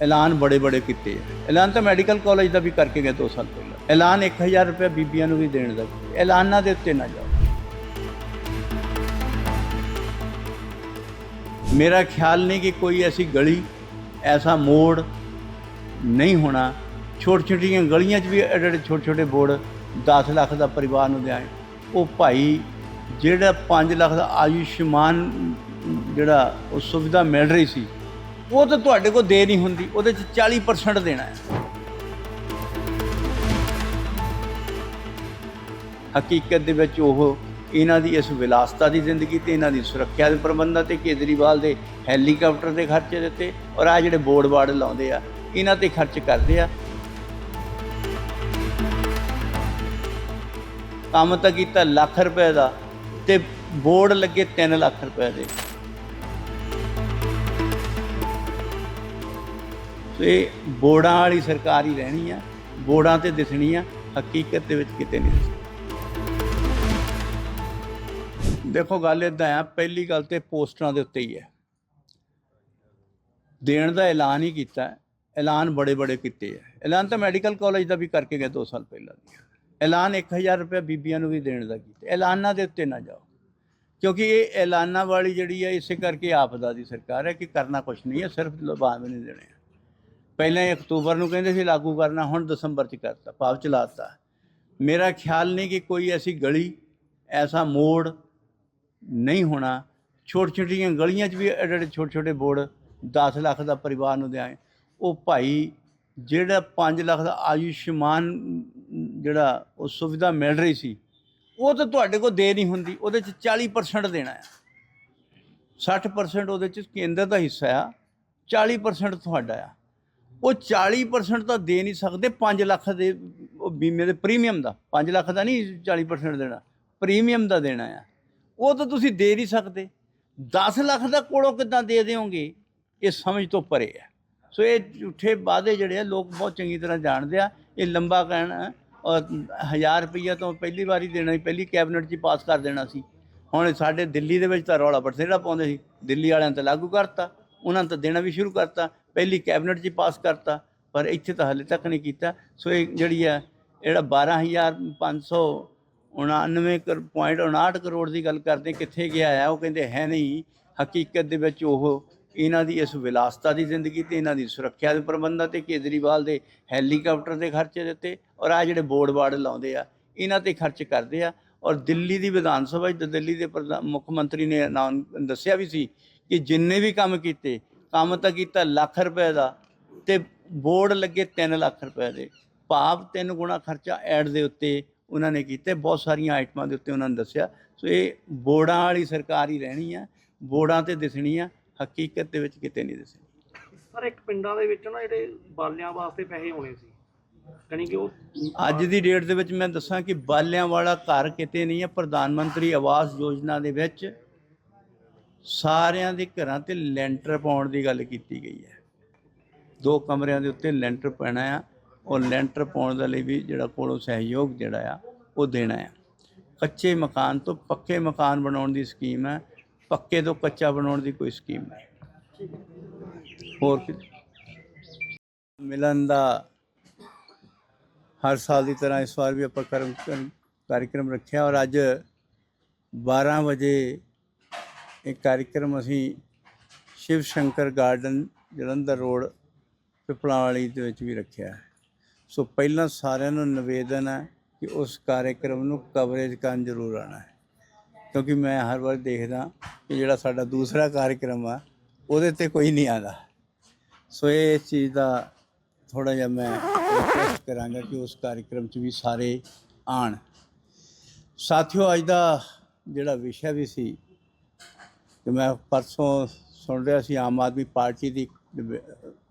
ਐਲਾਨ ਬੜੇ ਬੜੇ ਕੀਤੇ ਆ। ਐਲਾਨ ਤਾਂ ਮੈਡੀਕਲ ਕਾਲਜ ਦਾ ਵੀ ਕਰਕੇ ਗਏ 2 ਸਾਲ ਪਹਿਲਾਂ। ਐਲਾਨ 1000 ਰੁਪਏ ਬੀਬੀਆਂ ਨੂੰ ਵੀ ਦੇਣ ਦਾ ਐਲਾਨਾਂ ਦੇ ਉੱਤੇ ਨਾ ਜਾਓ। ਮੇਰਾ ਖਿਆਲ ਨਹੀਂ ਕਿ ਕੋਈ ਐਸੀ ਗਲੀ, ਐਸਾ ਮੋੜ ਨਹੀਂ ਹੋਣਾ। ਛੋਟੀ ਛੋਟੀਆਂ ਗਲੀਆਂ 'ਚ ਵੀ ਐਡੇ ਐਡੇ ਛੋਟੇ ਛੋਟੇ ਬੋਰਡ 10 ਲੱਖ ਦਾ ਪਰਿਵਾਰ ਨੂੰ ਦਿਆਂ ਉਹ ਭਾਈ ਜਿਹੜਾ 5 ਲੱਖ ਦਾ ਆਯੁਸ਼ਮਾਨ ਜਿਹੜਾ ਉਹ ਸੁਵਿਧਾ ਮਿਲ ਰਹੀ ਸੀ ਉਹ ਤਾਂ ਤੁਹਾਡੇ ਕੋਲ ਦੇ ਨਹੀਂ ਹੁੰਦੀ, ਉਹਦੇ 'ਚ 40% ਦੇਣਾ ਹੈ। ਹਕੀਕਤ ਦੇ ਵਿੱਚ ਉਹ ਇਹਨਾਂ ਦੀ ਇਸ ਵਿਲਾਸਤਾ ਦੀ ਜ਼ਿੰਦਗੀ ਤੇ, ਇਹਨਾਂ ਦੀ ਸੁਰੱਖਿਆ ਦੇ ਪ੍ਰਬੰਧਾਂ ਤੇ, ਕੇਜਰੀਵਾਲ ਦੇ ਹੈਲੀਕਾਪਟਰ ਦੇ ਖਰਚੇ ਦਿੱਤੇ ਔਰ ਆ ਜਿਹੜੇ ਬੋਰਡ ਬਾਰਡ ਲਾਉਂਦੇ ਆ, ਇਹਨਾਂ ਤੇ ਖਰਚ ਕਰਦੇ ਆ। ਕੰਮ ਤਾਂ ਕੀਤਾ ਲੱਖ ਰੁਪਏ ਦਾ ਤੇ ਬੋਰਡ ਲੱਗੇ 3 ਲੱਖ ਰੁਪਏ ਦੇ। ਸੋ ਇਹ ਬੋਰਡਾਂ ਵਾਲੀ ਸਰਕਾਰ ਹੀ ਰਹਿਣੀ ਆ ਬੋਰਡਾਂ ਤੇ ਦਿਸਣੀ ਆ, ਹਕੀਕਤ ਦੇ ਵਿੱਚ ਕਿਤੇ ਨਹੀਂ ਦਿਸਣੀ। ਦੇਖੋ ਗੱਲ ਇਦਾਂ ਆ, ਪਹਿਲੀ ਗੱਲ ਤੇ ਪੋਸਟਰਾਂ ਦੇ ਉੱਤੇ ਹੀ ਹੈ ਦੇਣ ਦਾ ਐਲਾਨ ਹੀ ਕੀਤਾ, ਐਲਾਨ ਬੜੇ ਬੜੇ ਕੀਤੇ ਹੈ ਐਲਾਨ ਤਾਂ ਮੈਡੀਕਲ ਕਾਲਜ ਦਾ ਵੀ ਕਰਕੇ ਗਏ 2 ਸਾਲ ਪਹਿਲਾਂ ਐਲਾਨ 1000 ਰੁਪਏ ਬੀਬੀਆਂ ਨੂੰ ਵੀ ਦੇਣ ਦਾ ਕੀਤਾ। ਐਲਾਨਾਂ ਦੇ ਉੱਤੇ ਨਾ ਜਾਓ। ਕਿਉਂਕਿ ਇਹ ਐਲਾਨਾਂ ਵਾਲੀ ਜਿਹੜੀ ਹੈ ਇਸੇ ਕਰਕੇ ਆਪਦਾ ਦੀ ਸਰਕਾਰ ਹੈ ਕਿ ਕਰਨਾ ਕੁਝ ਨਹੀਂ ਹੈ ਸਿਰਫ ਲਵਾਵੇਂ ਨਹੀਂ ਦੇਣੇ। ਪਹਿਲਾਂ ਹੀ ਅਕਤੂਬਰ ਨੂੰ ਕਹਿੰਦੇ ਸੀ, ਲਾਗੂ ਕਰਨਾ, ਹੁਣ ਦਸੰਬਰ ਚ ਕਰਤਾ, ਭਾਵ ਚਲਾਤਾ। ਮੇਰਾ ਖਿਆਲ ਨਹੀਂ ਕਿ ਕੋਈ ਐਸੀ ਗਲੀ, ਐਸਾ ਮੋੜ ਨਹੀਂ ਹੋਣਾ। ਛੋਟੀ ਛੋਟੀਆਂ ਗਲੀਆਂ 'ਚ ਵੀ ਐਡੇ ਐਡੇ ਛੋਟੇ ਛੋਟੇ ਬੋਰਡ 10 ਲੱਖ ਦਾ ਪਰਿਵਾਰ ਨੂੰ ਦਿਆਂ ਉਹ ਭਾਈ ਜਿਹੜਾ 5 ਲੱਖ ਦਾ ਆਯੁਸ਼ਮਾਨ ਜਿਹੜਾ ਉਹ ਸੁਵਿਧਾ ਮਿਲ ਰਹੀ ਸੀ, ਉਹ ਤਾਂ ਤੁਹਾਡੇ ਕੋਲ ਦੇ ਨਹੀਂ ਹੁੰਦੀ, ਉਹਦੇ 'ਚ 40% ਦੇਣਾ ਹੈ। 60% ਉਹਦੇ 'ਚ ਕੇਂਦਰ ਦਾ ਹਿੱਸਾ ਆ 40% ਤੁਹਾਡਾ ਆ। ਉਹ 40% ਤਾਂ ਦੇ ਨਹੀਂ ਸਕਦੇ 5 ਲੱਖ ਦੇ ਉਹ ਬੀਮੇ ਦੇ ਪ੍ਰੀਮੀਅਮ ਦਾ। 5 ਲੱਖ ਦਾ ਨਹੀਂ 40% ਦੇਣਾ ਪ੍ਰੀਮੀਅਮ ਦਾ ਦੇਣਾ ਆ। ਉਹ ਤਾਂ ਤੁਸੀਂ ਦੇ ਨਹੀਂ ਸਕਦੇ। 10 ਲੱਖ ਦਾ ਕੋਲੋਂ ਕਿੱਦਾਂ ਦੇ ਦਿਓਗੇ? ਇਹ ਸਮਝ ਤੋਂ ਪਰੇ ਆ। ਸੋ ਇਹ ਝੂਠੇ ਵਾਅਦੇ ਜਿਹੜੇ ਆ, ਲੋਕ ਬਹੁਤ ਚੰਗੀ ਤਰ੍ਹਾਂ ਜਾਣਦੇ ਆ। ਇਹ ਲੰਬਾ ਕਹਿਣਾ ਔਰ 1000 ਰੁਪਈਆ ਤੋਂ ਪਹਿਲੀ ਵਾਰੀ ਦੇਣਾ ਸੀ, ਪਹਿਲੀ ਕੈਬਨਿਟ 'ਚ ਪਾਸ ਕਰ ਦੇਣਾ ਸੀ। ਹੁਣ ਸਾਡੇ ਦਿੱਲੀ ਦੇ ਵਿੱਚ ਤਾਂ ਰੌਲਾ ਬਥੇਰਾ ਪਾਉਂਦੇ ਸੀ। ਦਿੱਲੀ ਵਾਲਿਆਂ ਨੇ ਤਾਂ ਲਾਗੂ ਕਰਤਾ, ਉਹਨਾਂ ਨੇ ਤਾਂ ਦੇਣਾ ਵੀ ਸ਼ੁਰੂ ਕਰਤਾ। ਪਹਿਲੀ ਕੈਬਨਿਟ 'ਚ ਪਾਸ ਕਰਤਾ, ਪਰ ਇੱਥੇ ਤਾਂ ਹਾਲੇ ਤੱਕ ਨਹੀਂ ਕੀਤਾ। ਸੋ ਇਹ ਜਿਹੜੀ ਆ, ਜਿਹੜਾ 12599.59 ਕਰੋੜ ਦੀ ਗੱਲ ਕਰਦੇ ਕਿੱਥੇ ਗਿਆ ਆ, ਉਹ ਕਹਿੰਦੇ ਹੈ ਨਹੀਂ। ਹਕੀਕਤ ਦੇ ਵਿੱਚ ਉਹ ਇਹਨਾਂ ਦੀ ਇਸ ਵਿਲਾਸਤਾ ਦੀ ਜ਼ਿੰਦਗੀ ਤੇ, ਇਹਨਾਂ ਦੀ ਸੁਰੱਖਿਆ ਦੇ ਪ੍ਰਬੰਧਾਂ ਤੇ, ਕੇਜਰੀਵਾਲ ਦੇ ਹੈਲੀਕਾਪਟਰ ਦੇ ਖਰਚੇ ਦਿੱਤੇ, ਔਰ ਆ ਜਿਹੜੇ ਬੋਰਡ ਬਾਰਡ ਲਾਉਂਦੇ ਆ, ਇਹਨਾਂ ਤੇ ਖਰਚ ਕਰਦੇ ਆ। ਔਰ ਦਿੱਲੀ ਦੀ ਵਿਧਾਨ ਸਭਾ 'ਚ ਦਿੱਲੀ ਦੇ ਪ੍ਰਧਾਨ- ਮੁੱਖ ਮੰਤਰੀ ਨੇ ਨਾਂ ਦੱਸਿਆ ਵੀ ਸੀ ਕਿ ਜਿੰਨੇ ਵੀ ਕੰਮ ਕੀਤੇ ਕੰਮ ਤਾਂ ਕੀਤਾ ਲੱਖ ਰੁਪਏ ਦਾ ਤੇ ਬੋਰਡ ਲੱਗੇ 3 ਲੱਖ ਰੁਪਏ ਦੇ। ਭਾਵ ਤਿੰਨ ਗੁਣਾ ਖਰਚਾ ਐਡ ਦੇ ਉੱਤੇ ਉਹਨਾਂ ਨੇ ਕੀਤੇ ਬਹੁਤ ਸਾਰੀਆਂ ਆਈਟਮਾਂ ਦੇ ਉੱਤੇ ਉਹਨਾਂ ਨੇ ਦੱਸਿਆ। ਸੋ ਇਹ ਬੋਰਡਾਂ ਵਾਲੀ ਸਰਕਾਰ ਹੀ ਰਹਿਣੀ ਆ ਬੋਰਡਾਂ ਤੇ ਦਿਸਣੀ ਆ ਹਕੀਕਤ ਦੇ ਵਿੱਚ ਕਿਤੇ ਨਹੀਂ ਦਿਸਣੀ। ਪਰ ਇੱਕ ਪਿੰਡਾਂ ਦੇ ਵਿੱਚ ਨਾ ਜਿਹੜੇ ਬਾਲਿਆਂ ਵਾਸਤੇ ਪੈਸੇ ਹੋਣੇ ਸੀ ਯਾਨੀ ਕਿ ਉਹ ਅੱਜ ਦੀ ਡੇਟ ਦੇ ਵਿੱਚ ਮੈਂ ਦੱਸਾਂ ਕਿ ਬਾਲਿਆਂ ਵਾਲਾ ਘਰ ਕਿਤੇ ਨਹੀਂ ਹੈ ਪ੍ਰਧਾਨ ਮੰਤਰੀ ਆਵਾਸ ਯੋਜਨਾ ਦੇ ਵਿੱਚ ਸਾਰਿਆਂ ਦੇ ਘਰਾਂ ਤੇ ਲੈਂਟਰ ਪਾਉਣ ਦੀ ਗੱਲ ਕੀਤੀ ਗਈ ਹੈ। ਦੋ ਕਮਰਿਆਂ ਦੇ ਉੱਤੇ ਲੈਂਟਰ ਪੈਣਾ ਆ, ਔਰ ਲੈਂਟਰ ਪਾਉਣ ਦੇ ਲਈ ਵੀ ਜਿਹੜਾ ਕੋਲੋਂ ਸਹਿਯੋਗ ਜਿਹੜਾ ਆ, ਉਹ ਦੇਣਾ ਆ। ਕੱਚੇ ਮਕਾਨ ਤੋਂ ਪੱਕੇ ਮਕਾਨ ਬਣਾਉਣ ਦੀ ਸਕੀਮ ਹੈ, ਪੱਕੇ ਤੋਂ ਕੱਚਾ ਬਣਾਉਣ ਦੀ ਕੋਈ ਸਕੀਮ ਨਹੀਂ। ਹੋਰ ਕੀ? ਮਿਲਣ ਦਾ ਹਰ ਸਾਲ ਦੀ ਤਰ੍ਹਾਂ ਇਸ ਵਾਰ ਵੀ ਆਪਾਂ ਕਰਮ ਕਰ- ਰੱਖਿਆ, ਔਰ ਅੱਜ 12 ਵਜੇ ਇਹ ਕਾਰਿਕਰਮ ਅਸੀਂ Shiv Shankar garden, Jalandhar road, Piplanwali ਦੇ ਵਿੱਚ ਵੀ ਰੱਖਿਆ ਹੈ। ਸੋ ਪਹਿਲਾਂ ਸਾਰਿਆਂ ਨੂੰ ਨਿਵੇਦਨ ਹੈ ਕਿ ਉਸ ਕਾਰਿਕਰਮ ਨੂੰ ਕਵਰੇਜ ਕਰਨ ਜ਼ਰੂਰ ਆਉਣਾ ਹੈ। ਕਿਉਂਕਿ ਮੈਂ ਹਰ ਵਾਰ ਦੇਖਦਾ ਕਿ ਜਿਹੜਾ ਸਾਡਾ ਦੂਸਰਾ ਕਾਰਜਕ੍ਰਮ ਆ, ਉਹਦੇ ਤੇ ਕੋਈ ਨਹੀਂ ਆਉਂਦਾ। ਸੋ ਇਹ ਚੀਜ਼ ਦਾ ਥੋੜਾ ਜਿਹਾ ਮੈਂ ਰਿਕਵੈਸਟ ਕਰਾਂਗਾ ਕਿ ਉਸ ਕਾਰਿਕਰਮ 'ਚ ਵੀ ਸਾਰੇ ਆਣ ਸਾਥੀਓ, ਅੱਜ ਦਾ ਜਿਹੜਾ ਵਿਸ਼ਾ ਵੀ ਸੀ ਕਿ ਮੈਂ ਪਰਸੋਂ ਸੁਣ ਰਿਹਾ ਸੀ ਆਮ ਆਦਮੀ ਪਾਰਟੀ ਦੀ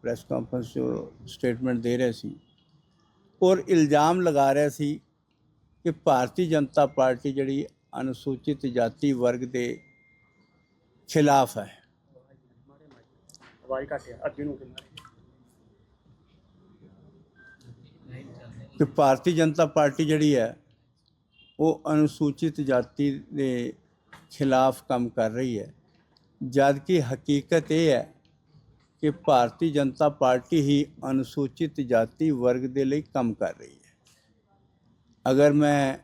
ਪ੍ਰੈਸ ਕਾਨਫਰੰਸ 'ਚ ਸਟੇਟਮੈਂਟ ਦੇ ਰਹੇ ਸੀ। ਔਰ ਇਲਜ਼ਾਮ ਲਗਾ ਰਿਹਾ ਸੀ ਕਿ ਭਾਰਤੀ ਜਨਤਾ ਪਾਰਟੀ ਜਿਹੜੀ ਅਨੁਸੂਚਿਤ ਜਾਤੀ ਵਰਗ ਦੇ ਖਿਲਾਫ ਹੈ। ਆਵਾਜ਼ ਅੱਗੇ ਨੂੰ ਕਿ ਭਾਰਤੀ ਜਨਤਾ ਪਾਰਟੀ ਜਿਹੜੀ ਹੈ ਉਹ ਅਨੁਸੂਚਿਤ ਜਾਤੀ ਦੇ ਖਿਲਾਫ ਕੰਮ ਕਰ ਰਹੀ ਹੈ। ਜਦ ਕਿ ਹਕੀਕਤ ਇਹ ਹੈ ਕਿ ਭਾਰਤੀ ਜਨਤਾ ਪਾਰਟੀ ਹੀ ਅਨੁਸੂਚਿਤ ਜਾਤੀ ਵਰਗ ਦੇ ਲਈ ਕੰਮ ਕਰ ਰਹੀ ਹੈ। ਅਗਰ ਮੈਂ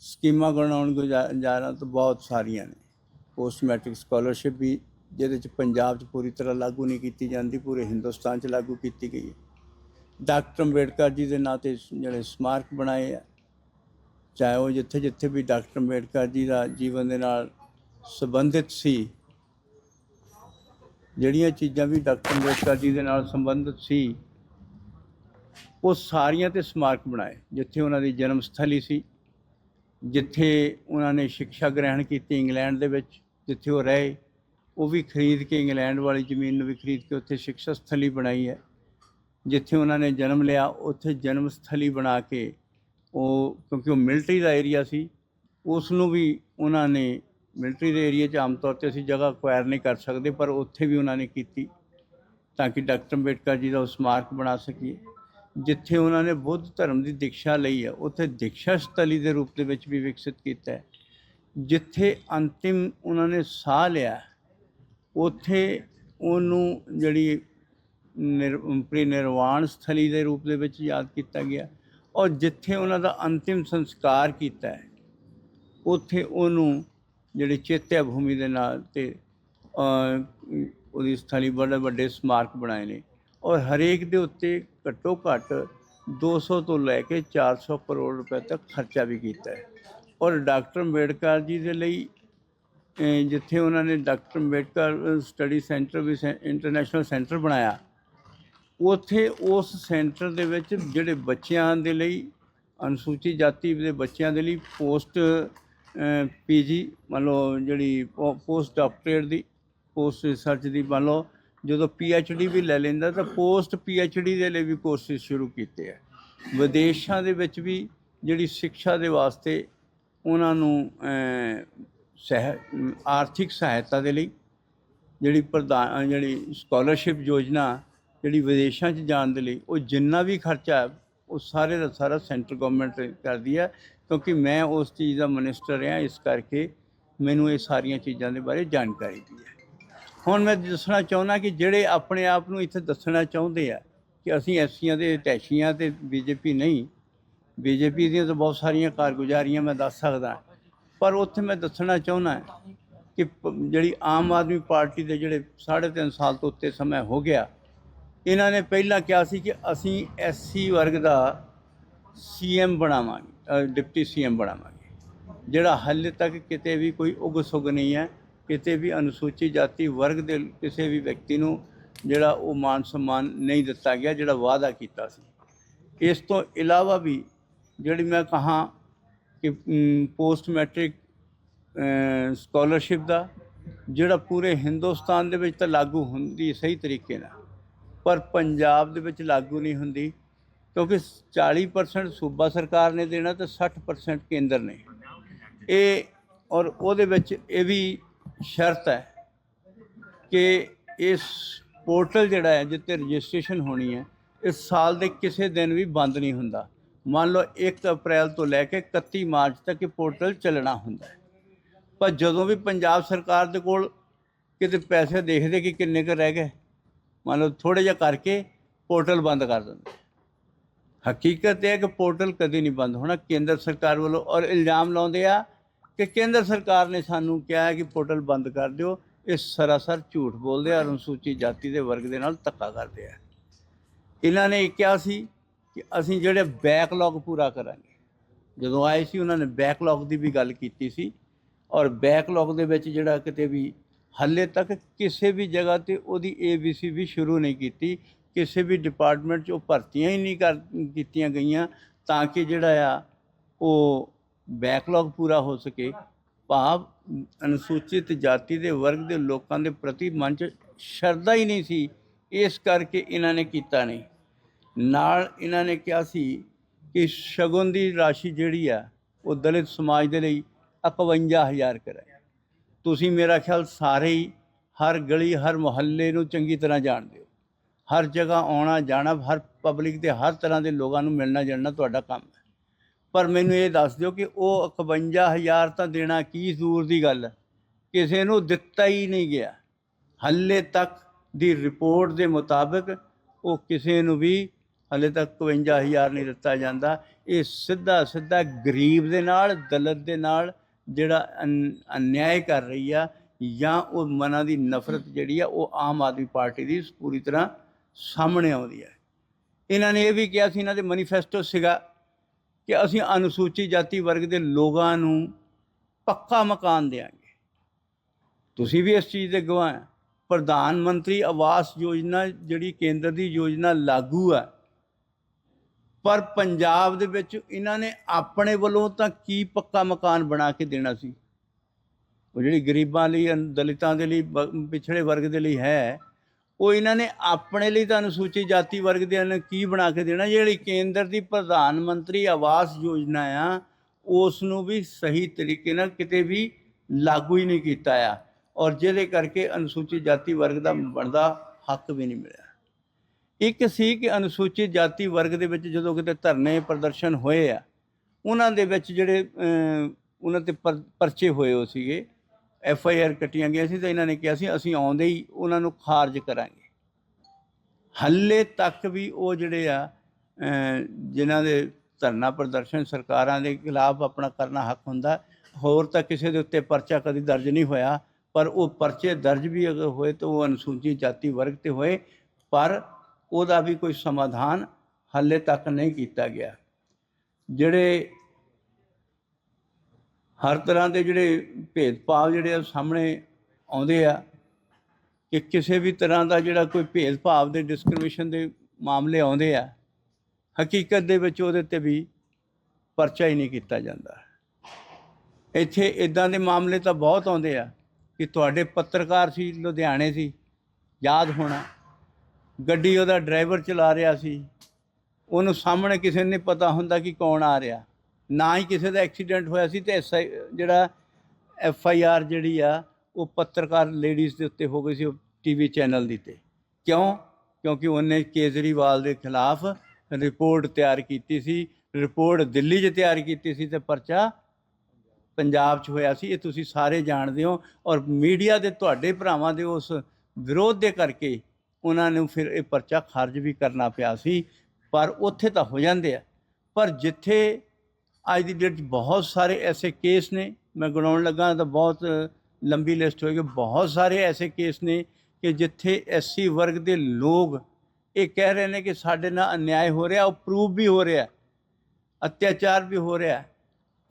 ਸਕੀਮਾਂ ਗਣਾਉਣ ਕੋ ਜਾ ਜਾ ਤਾਂ ਬਹੁਤ ਸਾਰੀਆਂ ਨੇ। ਪੋਸਟ ਮੈਟ੍ਰਿਕ ਸਕਾਲਰਸ਼ਿਪ ਵੀ, ਜਿਹਦੇ ਚ ਪੰਜਾਬ 'ਚ ਪੂਰੀ ਤਰ੍ਹਾਂ ਲਾਗੂ ਨਹੀਂ ਕੀਤੀ ਜਾਂਦੀ, ਪੂਰੇ ਹਿੰਦੁਸਤਾਨ 'ਚ ਲਾਗੂ ਕੀਤੀ ਗਈ ਹੈ। ਡਾਕਟਰ ਅੰਬੇਡਕਰ ਜੀ ਦੇ ਨਾਂ ਤੇ ਜਿਹੜੇ ਸਮਾਰਕ ਬਣਾਏ ਆ, ਚਾਹੇ ਉਹ ਜਿੱਥੇ ਜਿੱਥੇ ਵੀ ਡਾਕਟਰ ਅੰਬੇਡਕਰ ਜੀ ਦਾ ਜੀਵਨ ਦੇ ਨਾਲ ਸੰਬੰਧਿਤ ਸੀ ਜਿਹੜੀਆਂ ਚੀਜ਼ਾਂ ਵੀ ਡਾਕਟਰ ਅੰਬੇਦਕਰ ਜੀ ਦੇ ਨਾਲ ਸੰਬੰਧਿਤ ਸੀ, ਉਹ ਸਾਰੀਆਂ ਤੇ ਸਮਾਰਕ ਬਣਾਏ। ਜਿੱਥੇ ਉਹਨਾਂ ਦੀ ਜਨਮ ਸਥਲੀ ਸੀ, ਜਿੱਥੇ ਉਹਨਾਂ ਨੇ ਸਿੱਖਿਆ ਗ੍ਰਹਿਣ ਕੀਤੀ ਇੰਗਲੈਂਡ ਦੇ ਵਿੱਚ, ਜਿੱਥੇ ਉਹ ਰਹੇ, ਉਹ ਵੀ ਖਰੀਦ ਕੇ ਇੰਗਲੈਂਡ ਵਾਲੀ ਜ਼ਮੀਨ ਨੂੰ ਵੀ ਖਰੀਦ ਕੇ ਉੱਥੇ ਸਿੱਖਿਆ ਸਥਲੀ ਬਣਾਈ ਹੈ। ਜਿੱਥੇ ਉਹਨਾਂ ਨੇ ਜਨਮ ਲਿਆ, ਉੱਥੇ ਜਨਮ ਸਥਲੀ ਬਣਾ ਕੇ ਉਹ, ਕਿਉਂਕਿ ਉਹ ਮਿਲਟਰੀ ਦਾ ਏਰੀਆ ਸੀ, ਉਸ ਨੂੰ ਵੀ ਉਹਨਾਂ ਨੇ ਮਿਲਟਰੀ ਦੇ ਏਰੀਆ 'ਚ ਆਮ ਤੌਰ ਤੇ ਅਸੀਂ ਜਗ੍ਹਾ ਅਕਵਾਇਰ ਨਹੀਂ ਕਰ ਸਕਦੇ, ਪਰ ਉੱਥੇ ਵੀ ਉਹਨਾਂ ਨੇ ਕੀਤੀ ਤਾਂ ਕਿ ਡਾਕਟਰ ਅੰਬੇਡਕਰ ਜੀ ਦਾ ਉਹ ਸਮਾਰਕ ਬਣਾ ਸਕੀਏ। ਜਿੱਥੇ ਉਹਨਾਂ ਨੇ ਬੁੱਧ ਧਰਮ ਦੀ ਦੀਕਸ਼ਾ ਲਈ ਹੈ ਉੱਥੇ ਦੀਕਸ਼ਾ ਸਥਲੀ ਦੇ ਰੂਪ ਦੇ ਵਿੱਚ ਵੀ ਵਿਕਸਿਤ ਕੀਤਾ ਹੈ। ਜਿੱਥੇ ਅੰਤਿਮ ਉਹਨਾਂ ਨੇ ਸਾਹ ਲਿਆ, ਉੱਥੇ ਉਹਨੂੰ ਜਿਹੜੀ ਨਿਰ, ਪ੍ਰੀ ਨਿਰਵਾਣ ਸਥਲੀ ਦੇ ਰੂਪ ਦੇ ਵਿੱਚ ਯਾਦ ਕੀਤਾ ਗਿਆ ਔਰ ਜਿੱਥੇ ਉਹਨਾਂ ਦਾ ਅੰਤਿਮ ਸੰਸਕਾਰ ਕੀਤਾ ਹੈ, ਉੱਥੇ ਉਹਨੂੰ ਜਿਹੜੀ ਚੇਤਿਆ ਭੂਮੀ ਦੇ ਨਾਲ ਤੇ ਉਹਦੀ ਸਥਲੀ ਬੜੇ ਵੱਡੇ ਸਮਾਰਕ ਬਣਾਏ ਨੇ। ਔਰ ਹਰੇਕ ਦੇ ਉੱਤੇ ਘੱਟੋ ਘੱਟ 200 ਤੋਂ ਲੈ ਕੇ 400 ਕਰੋੜ ਰੁਪਏ ਤੱਕ ਖਰਚਾ ਵੀ ਕੀਤਾ ਹੈ। ਔਰ ਡਾਕਟਰ ਅੰਬੇਡਕਰ ਜੀ ਦੇ ਲਈ ਜਿੱਥੇ ਉਹਨਾਂ ਨੇ ਡਾਕਟਰ ਅੰਬੇਡਕਰ ਸਟੱਡੀ ਸੈਂਟਰ ਵੀ ਇੰਟਰਨੈਸ਼ਨਲ ਸੈਂਟਰ ਬਣਾਇਆ, ਉੱਥੇ ਉਸ ਸੈਂਟਰ ਦੇ ਵਿੱਚ ਜਿਹੜੇ ਬੱਚਿਆਂ ਦੇ ਲਈ, ਅਨੁਸੂਚਿਤ ਜਾਤੀ ਦੇ ਬੱਚਿਆਂ ਦੇ ਲਈ ਪੋਸਟ ਪੀਜੀ ਮੰਨ ਲਓ ਜਿਹੜੀ ਪੋਸਟ ਡਾਕਟਰੇਟ ਦੀ ਪੋਸਟ ਰਿਸਰਚ ਦੀ, ਮੰਨ ਲਓ ਜਦੋਂ ਡੀ ਵੀ ਲੈ ਲੈਂਦਾ ਤਾਂ ਪੋਸਟ ਡੀ ਦੇ ਲਈ ਵੀ ਕੋਰਸਿਸ ਸ਼ੁਰੂ ਕੀਤੇ ਆ। ਵਿਦੇਸ਼ਾਂ ਦੇ ਵਿੱਚ ਵੀ ਜਿਹੜੀ ਸਿੱਖਿਆ ਦੇ ਵਾਸਤੇ ਉਹਨਾਂ ਨੂੰ ਸਹਿ, ਆਰਥਿਕ ਸਹਾਇਤਾ ਦੇ ਲਈ ਜਿਹੜੀ ਪ੍ਰਧਾਨ ਜਿਹੜੀ ਸਕਾਲਰਸ਼ਿਪ ਯੋਜਨਾ ਜਿਹੜੀ ਵਿਦੇਸ਼ਾਂ 'ਚ ਜਾਣ ਦੇ ਲਈ ਉਹ ਜਿੰਨਾ ਵੀ ਖਰਚਾ ਹੈ, ਉਹ ਸਾਰੇ ਦਾ ਸਾਰਾ ਸੈਂਟਰ ਗਵਰਨਮੈਂਟ ਕਰਦੀ ਹੈ। ਕਿਉਂਕਿ ਮੈਂ ਉਸ ਚੀਜ਼ ਦਾ ਮਿਨਿਸਟਰ ਰਿਹਾ, ਇਸ ਕਰਕੇ ਮੈਨੂੰ ਇਹ ਸਾਰੀਆਂ ਚੀਜ਼ਾਂ ਦੇ ਬਾਰੇ ਜਾਣਕਾਰੀ ਦੀ ਹੈ। ਹੁਣ ਮੈਂ ਦੱਸਣਾ ਚਾਹੁੰਦਾ ਕਿ ਜਿਹੜੇ ਆਪਣੇ ਆਪ ਨੂੰ ਇੱਥੇ ਦੱਸਣਾ ਚਾਹੁੰਦੇ ਆ ਕਿ ਅਸੀਂ ਐਸੀਆਂ ਦੇ ਟੈਸ਼ੀਆਂ ਤੇ ਬੀਜੇਪੀ ਨਹੀਂ ਬੀਜੇਪੀ ਦੀਆਂ ਤਾਂ ਬਹੁਤ ਸਾਰੀਆਂ ਕਾਰਗੁਜ਼ਾਰੀਆਂ ਮੈਂ ਦੱਸ ਸਕਦਾ। ਪਰ ਉੱਥੇ ਮੈਂ ਦੱਸਣਾ ਚਾਹੁੰਦਾ ਕਿ ਪ- ਜਿਹੜੀ ਆਮ ਆਦਮੀ ਪਾਰਟੀ ਦੇ ਜਿਹੜੇ 3.5 ਸਾਲ ਤੋਂ ਉੱਤੇ ਸਮਾਂ ਹੋ ਗਿਆ, ਇਹਨਾਂ ਨੇ ਪਹਿਲਾਂ ਕਿਹਾ ਸੀ ਕਿ ਅਸੀਂ ਐਸਸੀ ਵਰਗ ਦਾ ਸੀਐਮ ਬਣਾਵਾਂਗੇ। ਡਿਪਟੀ ਸੀਐਮ ਬਣਾਵਾਂਗੇ। ਜਿਹੜਾ ਹਾਲੇ ਤੱਕ ਕਿਤੇ ਵੀ ਕੋਈ ਉਗ ਸੁਗ ਨਹੀਂ ਹੈ, ਕਿਤੇ ਵੀ ਅਨੁਸੂਚਿਤ ਜਾਤੀ ਵਰਗ ਦੇ ਕਿਸੇ ਵੀ ਵਿਅਕਤੀ ਨੂੰ ਜਿਹੜਾ ਉਹ ਮਾਨ ਸਨਮਾਨ ਨਹੀਂ ਦਿੱਤਾ ਗਿਆ, ਜਿਹੜਾ ਵਾਅਦਾ ਕੀਤਾ ਸੀ। ਇਸ ਤੋਂ ਇਲਾਵਾ ਵੀ ਜਿਹੜੀ ਮੈਂ ਕਹਾ ਕਿ ਪੋਸਟ ਮੈਟ੍ਰਿਕ ਸਕਾਲਰਸ਼ਿਪ ਦਾ, ਜਿਹੜਾ ਪੂਰੇ ਹਿੰਦੁਸਤਾਨ ਦੇ ਵਿੱਚ ਤਾਂ ਲਾਗੂ ਹੁੰਦੀ ਸਹੀ ਤਰੀਕੇ ਨਾਲ, ਪਰ ਪੰਜਾਬ ਦੇ ਵਿੱਚ ਲਾਗੂ ਨਹੀਂ ਹੁੰਦੀ। ਕਿਉਂਕਿ 40% ਸੂਬਾ ਸਰਕਾਰ ਨੇ ਦੇਣਾ ਤੇ 60% ਕੇਂਦਰ ਨੇ। ਇਹ ਔਰ ਉਹਦੇ ਵਿੱਚ ਇਹ ਵੀ ਸ਼ਰਤ ਹੈ ਕਿ ਇਸ ਪੋਰਟਲ ਜਿਹੜਾ ਹੈ ਜਿੱਤੇ ਰਜਿਸਟ੍ਰੇਸ਼ਨ ਹੋਣੀ ਹੈ, ਇਸ ਸਾਲ ਦੇ ਕਿਸੇ ਦਿਨ ਵੀ ਬੰਦ ਨਹੀਂ ਹੁੰਦਾ। ਮੰਨ ਲਓ 1 ਅਪ੍ਰੈਲ ਤੋਂ ਲੈ ਕੇ 31 ਮਾਰਚ ਤੱਕ ਇਹ ਪੋਰਟਲ ਚੱਲਣਾ ਹੁੰਦਾ ਹੈ। ਪਰ ਜਦੋਂ ਵੀ ਪੰਜਾਬ ਸਰਕਾਰ ਦੇ ਕੋਲ ਕਿਤੇ ਪੈਸੇ ਦੇਖਦੇ ਕਿ ਕਿੰਨੇ ਕੁ ਰਹਿ ਗਏ, ਮੰਨ ਲਓ ਥੋੜੇ ਜਿਹਾ ਕਰਕੇ ਪੋਰਟਲ ਬੰਦ ਕਰ ਦਿੰਦੇ। ਹਕੀਕਤ ਇਹ ਹੈ ਕਿ ਪੋਰਟਲ ਕਦੀ ਨਹੀਂ ਬੰਦ ਹੋਣਾ। ਕੇਂਦਰ ਸਰਕਾਰ ਵੱਲੋਂ ਔਰ ਇਲਜ਼ਾਮ ਲਾਉਂਦੇ ਆ ਕਿ ਕੇਂਦਰ ਸਰਕਾਰ ਨੇ ਸਾਨੂੰ ਕਿਹਾ ਹੈ ਕਿ ਪੋਰਟਲ ਬੰਦ ਕਰ ਦਿਓ। ਇਹ ਸਰਾਸਰ ਝੂਠ ਬੋਲਦੇ ਆ ਅਨੁਸੂਚਿਤ ਜਾਤੀ ਦੇ ਵਰਗ ਦੇ ਨਾਲ ਧੱਕਾ ਕਰਦੇ ਆ। ਇਹਨਾਂ ਨੇ ਕਿਹਾ ਸੀ ਕਿ ਅਸੀਂ ਜਿਹੜੇ ਬੈਕਲੌਗ ਪੂਰਾ ਕਰਾਂਗੇ। ਜਦੋਂ ਆਏ ਸੀ, ਉਹਨਾਂ ਨੇ ਬੈਕਲੌਗ ਦੀ ਵੀ ਗੱਲ ਕੀਤੀ ਸੀ ਔਰ ਬੈਕਲੌਗ ਦੇ ਵਿੱਚ ਜਿਹੜਾ ਕਿਤੇ ਵੀ ਹਾਲੇ ਤੱਕ ਕਿਸੇ ਵੀ ਜਗ੍ਹਾ ਤੇ ਉਹਦੀ ਏਬੀਸੀ ਵੀ ਸ਼ੁਰੂ ਨਹੀਂ ਕੀਤੀ। ਕਿਸੇ ਵੀ ਡਿਪਾਰਟਮੈਂਟ 'ਚ ਉਹ ਭਰਤੀਆਂ ਹੀ ਨਹੀਂ ਕਰ, ਕੀਤੀਆਂ ਗਈਆਂ ਤਾਂ ਕਿ ਜਿਹੜਾ ਆ, ਉਹ ਬੈਕਲੌਗ ਪੂਰਾ ਹੋ ਸਕੇ। ਭਾਵ ਅਨੁਸੂਚਿਤ ਜਾਤੀ ਦੇ ਵਰਗ ਦੇ ਲੋਕਾਂ ਦੇ ਪ੍ਰਤੀ ਮਨ 'ਚ ਸ਼ਰਧਾ ਹੀ ਨਹੀਂ ਸੀ। ਇਸ ਕਰਕੇ ਇਹਨਾਂ ਨੇ ਕੀਤਾ ਨਹੀਂ। ਨਾਲ ਇਹਨਾਂ ਨੇ ਕਿਹਾ ਸੀ ਕਿ ਸ਼ਗੁਨ ਦੀ ਰਾਸ਼ੀ ਜਿਹੜੀ ਆ, ਉਹ ਦਲਿਤ ਸਮਾਜ ਦੇ ਲਈ 51000 ਕਰਾਏ ਤੁਸੀਂ ਮੇਰਾ ਖਿਆਲ ਸਾਰੇ ਹੀ ਹਰ ਗਲੀ, ਹਰ ਮੁਹੱਲੇ ਨੂੰ ਚੰਗੀ ਤਰ੍ਹਾਂ ਜਾਣਦੇ ਹੋ। ਹਰ ਜਗ੍ਹਾ ਆਉਣਾ, ਜਾਣਾ, ਹਰ ਪਬਲਿਕ ਦੇ ਹਰ ਤਰ੍ਹਾਂ ਦੇ ਲੋਕਾਂ ਨੂੰ ਮਿਲਣਾ, ਜੁਲਣਾ ਤੁਹਾਡਾ ਕੰਮ ਹੈ। ਪਰ ਮੈਨੂੰ ਇਹ ਦੱਸ ਦਿਓ ਕਿ ਉਹ 51000 ਤਾਂ ਦੇਣਾ ਕੀ ਦੂਰ ਦੀ ਗੱਲ ਹੈ। ਕਿਸੇ ਨੂੰ ਦਿੱਤਾ ਹੀ ਨਹੀਂ ਗਿਆ। ਹੱਲੇ ਤੱਕ ਦੀ ਰਿਪੋਰਟ ਦੇ ਮੁਤਾਬਕ ਉਹ ਕਿਸੇ ਨੂੰ ਵੀ ਹਲੇ ਤੱਕ 51000 ਨਹੀਂ ਦਿੱਤਾ ਜਾਂਦਾ। ਇਹ ਸਿੱਧਾ ਸਿੱਧਾ ਗਰੀਬ ਦੇ ਨਾਲ, ਦਲਤ ਦੇ ਨਾਲ ਜਿਹੜਾ ਅਨ- ਅਨਿਆਏ ਕਰ ਰਹੀ ਆ ਜਾਂ ਉਹ ਮਨਾਂ ਦੀ ਨਫ਼ਰਤ ਜਿਹੜੀ ਆ ਉਹ ਆਮ ਆਦਮੀ ਪਾਰਟੀ ਦੀ ਪੂਰੀ ਤਰ੍ਹਾਂ ਸਾਹਮਣੇ ਆਉਂਦੀ ਹੈ। ਇਹਨਾਂ ਨੇ ਇਹ ਵੀ ਕਿਹਾ ਸੀ, ਇਹਨਾਂ ਦੇ ਮੈਨੀਫੈਸਟੋ ਸੀਗਾ ਕਿ ਅਸੀਂ ਅਨੁਸੂਚਿਤ ਜਾਤੀ ਵਰਗ ਦੇ ਲੋਕਾਂ ਨੂੰ ਪੱਕਾ ਮਕਾਨ ਦੇਵਾਂਗੇ ਤੁਸੀਂ ਵੀ ਇਸ ਚੀਜ਼ ਦੇ ਗਵਾਹ ਹੈ। ਪ੍ਰਧਾਨ ਮੰਤਰੀ ਆਵਾਸ ਯੋਜਨਾ ਜਿਹੜੀ ਕੇਂਦਰ ਦੀ ਯੋਜਨਾ ਲਾਗੂ ਹੈ, ਪਰ ਪੰਜਾਬ ਦੇ ਵਿੱਚ ਇਹਨਾਂ ਨੇ ਆਪਣੇ ਵੱਲੋਂ ਤਾਂ ਕੀ ਪੱਕਾ ਮਕਾਨ ਬਣਾ ਕੇ ਦੇਣਾ ਸੀ? ਉਹ ਜਿਹੜੀ ਗਰੀਬਾਂ ਲਈ ਅਨ- ਦਲਿਤਾਂ ਦੇ ਲਈ, ਪਿਛੜੇ ਵਰਗ ਦੇ ਲਈ ਹੈ ਉਹ ਇਹਨਾਂ ਨੇ ਆਪਣੇ ਲਈ ਤਾਂ ਅਨੁਸੂਚਿਤ ਜਾਤੀ ਵਰਗ ਦੇ ਨੇ ਕੀ ਬਣਾ ਕੇ ਦੇਣਾ? ਜਿਹੜੀ ਕੇਂਦਰ ਦੀ ਪ੍ਰਧਾਨ ਮੰਤਰੀ ਆਵਾਸ ਯੋਜਨਾ ਆ ਉਸ ਨੂੰ ਵੀ ਸਹੀ ਤਰੀਕੇ ਨਾਲ ਕਿਤੇ ਵੀ ਲਾਗੂ ਹੀ ਨਹੀਂ ਕੀਤਾ ਆ। ਔਰ ਜਿਹਦੇ ਕਰਕੇ ਅਨੁਸੂਚਿਤ ਜਾਤੀ ਵਰਗ ਦਾ ਬਣਦਾ ਹੱਕ ਵੀ ਨਹੀਂ ਮਿਲਿਆ। ਇੱਕ ਸੀ ਕਿ ਅਨੁਸੂਚਿਤ ਜਾਤੀ ਵਰਗ ਦੇ ਵਿੱਚ ਜਦੋਂ ਕਿਤੇ ਧਰਨੇ ਪ੍ਰਦਰਸ਼ਨ ਹੋਏ ਆ, ਉਹਨਾਂ ਦੇ ਵਿੱਚ ਜਿਹੜੇ ਉਹਨਾਂ ਤੇ ਪਰਚੇ ਹੋਏ ਹੋ ਸੀਗੇ ਐਫ ਆਈ ਆਰ ਕੱਟੀਆਂ ਗਈਆਂ ਸੀ ਤਾਂ ਇਹਨਾਂ ਨੇ ਕਿਹਾ ਸੀ ਅਸੀਂ ਆਉਂਦੇ ਹੀ ਉਹਨਾਂ ਨੂੰ ਖਾਰਜ ਕਰਾਂਗੇ। ਹੱਲੇ ਤੱਕ ਵੀ ਉਹ ਜਿਹੜੇ ਆ ਅਮ, ਜਿਨ੍ਹਾਂ ਦੇ ਧਰਨਾ ਪ੍ਰਦਰਸ਼ਨ ਸਰਕਾਰਾਂ ਦੇ ਖਿਲਾਫ ਆਪਣਾ ਕਰਨਾ ਹੱਕ ਹੁੰਦਾ ਹੋਰ ਤਾਂ ਕਿਸੇ ਦੇ ਉੱਤੇ ਪਰਚਾ ਕਦੀ ਦਰਜ ਨਹੀਂ ਹੋਇਆ ਪਰ ਉਹ ਪਰਚੇ ਦਰਜ ਵੀ ਅਗਰ ਹੋਏ ਤਾਂ ਉਹ ਅਨੁਸੂਚਿਤ ਜਾਤੀ ਵਰਗ ਤੇ ਹੋਏ ਪਰ ਉਹਦਾ ਵੀ ਕੋਈ ਸਮਾਧਾਨ ਹਾਲੇ ਤੱਕ ਨਹੀਂ ਕੀਤਾ ਗਿਆ। ਜਿਹੜੇ ਹਰ ਤਰ੍ਹਾਂ ਦੇ ਜਿਹੜੇ ਭੇਦਭਾਵ ਜਿਹੜੇ ਆ ਸਾਹਮਣੇ ਆਉਂਦੇ ਆ ਕਿ ਕਿਸੇ ਵੀ ਤਰ੍ਹਾਂ ਦਾ ਜਿਹੜਾ ਕੋਈ ਭੇਦਭਾਵ ਦੇ ਡਿਸਕ੍ਰਿਮੀਨੇਸ਼ਨ ਦੇ ਮਾਮਲੇ ਆਉਂਦੇ ਆ, ਹਕੀਕਤ ਦੇ ਵਿੱਚ ਉਹਦੇ ਤੇ ਵੀ ਪਰਚਾ ਹੀ ਨਹੀਂ ਕੀਤਾ ਜਾਂਦਾ। ਇੱਥੇ ਇਦਾਂ ਦੇ ਮਾਮਲੇ ਤਾਂ ਬਹੁਤ ਆਉਂਦੇ ਆ ਕਿ ਤੁਹਾਡੇ ਪੱਤਰਕਾਰ ਸੀ, ਲੁਧਿਆਣੇ ਸੀ, ਯਾਦ ਹੋਣਾ, ਗੱਡੀ ਉਹਦਾ ਡਰਾਈਵਰ ਚਲਾ ਰਿਹਾ ਸੀ, ਉਹਨੂੰ ਸਾਹਮਣੇ ਕਿਸੇ ਨੇ ਪਤਾ ਹੁੰਦਾ ਕਿ ਕੌਣ ਆ ਰਿਹਾ। ਨਾ ਹੀ ਕਿਸੇ ਦਾ ਐਕਸੀਡੈਂਟ ਹੋਇਆ ਸੀ ਤੇ SI ਜਿਹੜਾ ਐਫ ਆਈ ਆਰ ਜਿਹੜੀ ਆ, ਉਹ ਪੱਤਰਕਾਰ ਲੇਡੀਜ਼ ਦੇ ਉੱਤੇ ਹੋ ਗਈ ਸੀ ਟੀਵੀ ਚੈਨਲ ਦੀ ਤੇ। ਕਿਉਂ? ਕਿਉਂਕਿ ਉਹਨੇ ਕੇਜਰੀਵਾਲ ਦੇ ਖਿਲਾਫ ਰਿਪੋਰਟ ਤਿਆਰ ਕੀਤੀ ਸੀ। ਰਿਪੋਰਟ ਦਿੱਲੀ 'ਚ ਤਿਆਰ ਕੀਤੀ ਸੀ ਤੇ ਪਰਚਾ ਪੰਜਾਬ 'ਚ ਹੋਇਆ ਸੀ। ਇਹ ਤੁਸੀਂ ਸਾਰੇ ਜਾਣਦੇ ਹੋ ਔਰ ਮੀਡੀਆ ਦੇ ਤੁਹਾਡੇ ਭਰਾਵਾਂ ਦੇ ਉਸ ਵਿਰੋਧ ਦੇ ਕਰਕੇ ਉਹਨਾਂ ਨੂੰ ਫਿਰ ਇਹ ਪਰਚਾ ਖਾਰਜ ਵੀ ਕਰਨਾ ਪਿਆ ਸੀ। ਪਰ ਉੱਥੇ ਤਾਂ ਹੋ ਜਾਂਦੇ ਆ। ਪਰ ਜਿੱਥੇ ਅੱਜ ਦੀ ਡੇਟ 'ਚ ਬਹੁਤ ਸਾਰੇ ਐਸੇ ਕੇਸ ਨੇ। ਮੈਂ ਗਿਣਾਉਣ ਲੱਗਾ ਤਾਂ ਬਹੁਤ ਲੰਬੀ ਲਿਸਟ ਹੋਏਗੀ। ਬਹੁਤ ਸਾਰੇ ਐਸੇ ਕੇਸ ਨੇ ਕਿ ਜਿੱਥੇ ਐਸਸੀ ਵਰਗ ਦੇ ਲੋਕ ਇਹ ਕਹਿ ਰਹੇ ਨੇ ਕਿ ਸਾਡੇ ਨਾਲ ਅਨਿਆਏ ਹੋ ਰਿਹਾ ਉਹ ਪ੍ਰੂਵ ਵੀ ਹੋ ਰਿਹਾ, ਅਤਿਆਚਾਰ ਵੀ ਹੋ ਰਿਹਾ।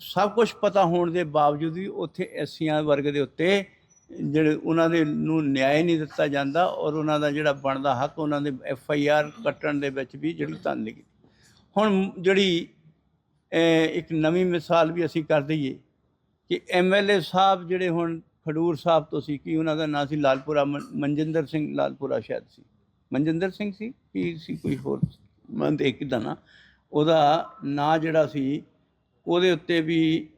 ਸਭ ਕੁਝ ਪਤਾ ਹੋਣ ਦੇ ਬਾਵਜੂਦ ਵੀ ਉੱਥੇ ਐਸੀਆਂ ਵਰਗ ਦੇ ਉੱਤੇ ਜਿਹੜੇ ਉਹਨਾਂ ਦੇ ਨੂੰ ਨਿਆਂ ਨਹੀਂ ਦਿੱਤਾ ਜਾਂਦਾ ਔਰ ਉਹਨਾਂ ਦਾ ਜਿਹੜਾ ਬਣਦਾ ਹੱਕ, ਉਹਨਾਂ ਦੇ ਐਫ ਆਈ ਆਰ ਕੱਟਣ ਦੇ ਵਿੱਚ ਵੀ ਜਿਹੜੀ ਧੰਨ ਕੀਤੀ। ਹੁਣ ਜਿਹੜੀ ਇੱਕ ਨਵੀਂ ਮਿਸਾਲ ਵੀ ਅਸੀਂ ਕਰ ਦਈਏ ਕਿ ਐਮ ਐਲ ਏ ਸਾਹਿਬ ਜਿਹੜੇ ਹੁਣ ਖਡੂਰ ਸਾਹਿਬ ਤੋਂ ਸੀ, ਕਿ ਉਹਨਾਂ ਦਾ ਨਾਂ ਸੀ ਲਾਲਪੁਰਾ ਮਨ- ਮਨਜਿੰਦਰ ਸਿੰਘ ਲਾਲਪੁਰਾ ਸ਼ਾਇਦ ਸੀ। ਮਨਜਿੰਦਰ ਸਿੰਘ ਸੀ ਕੀ ਸੀ ਕੋਈ ਹੋਰ? ਮੈਂ ਦੇਖ ਕਿਦਾਂ ਨਾ ਉਹਦਾ ਨਾਂ ਜਿਹੜਾ ਸੀ, ਉਹਦੇ ਉੱਤੇ ਵੀ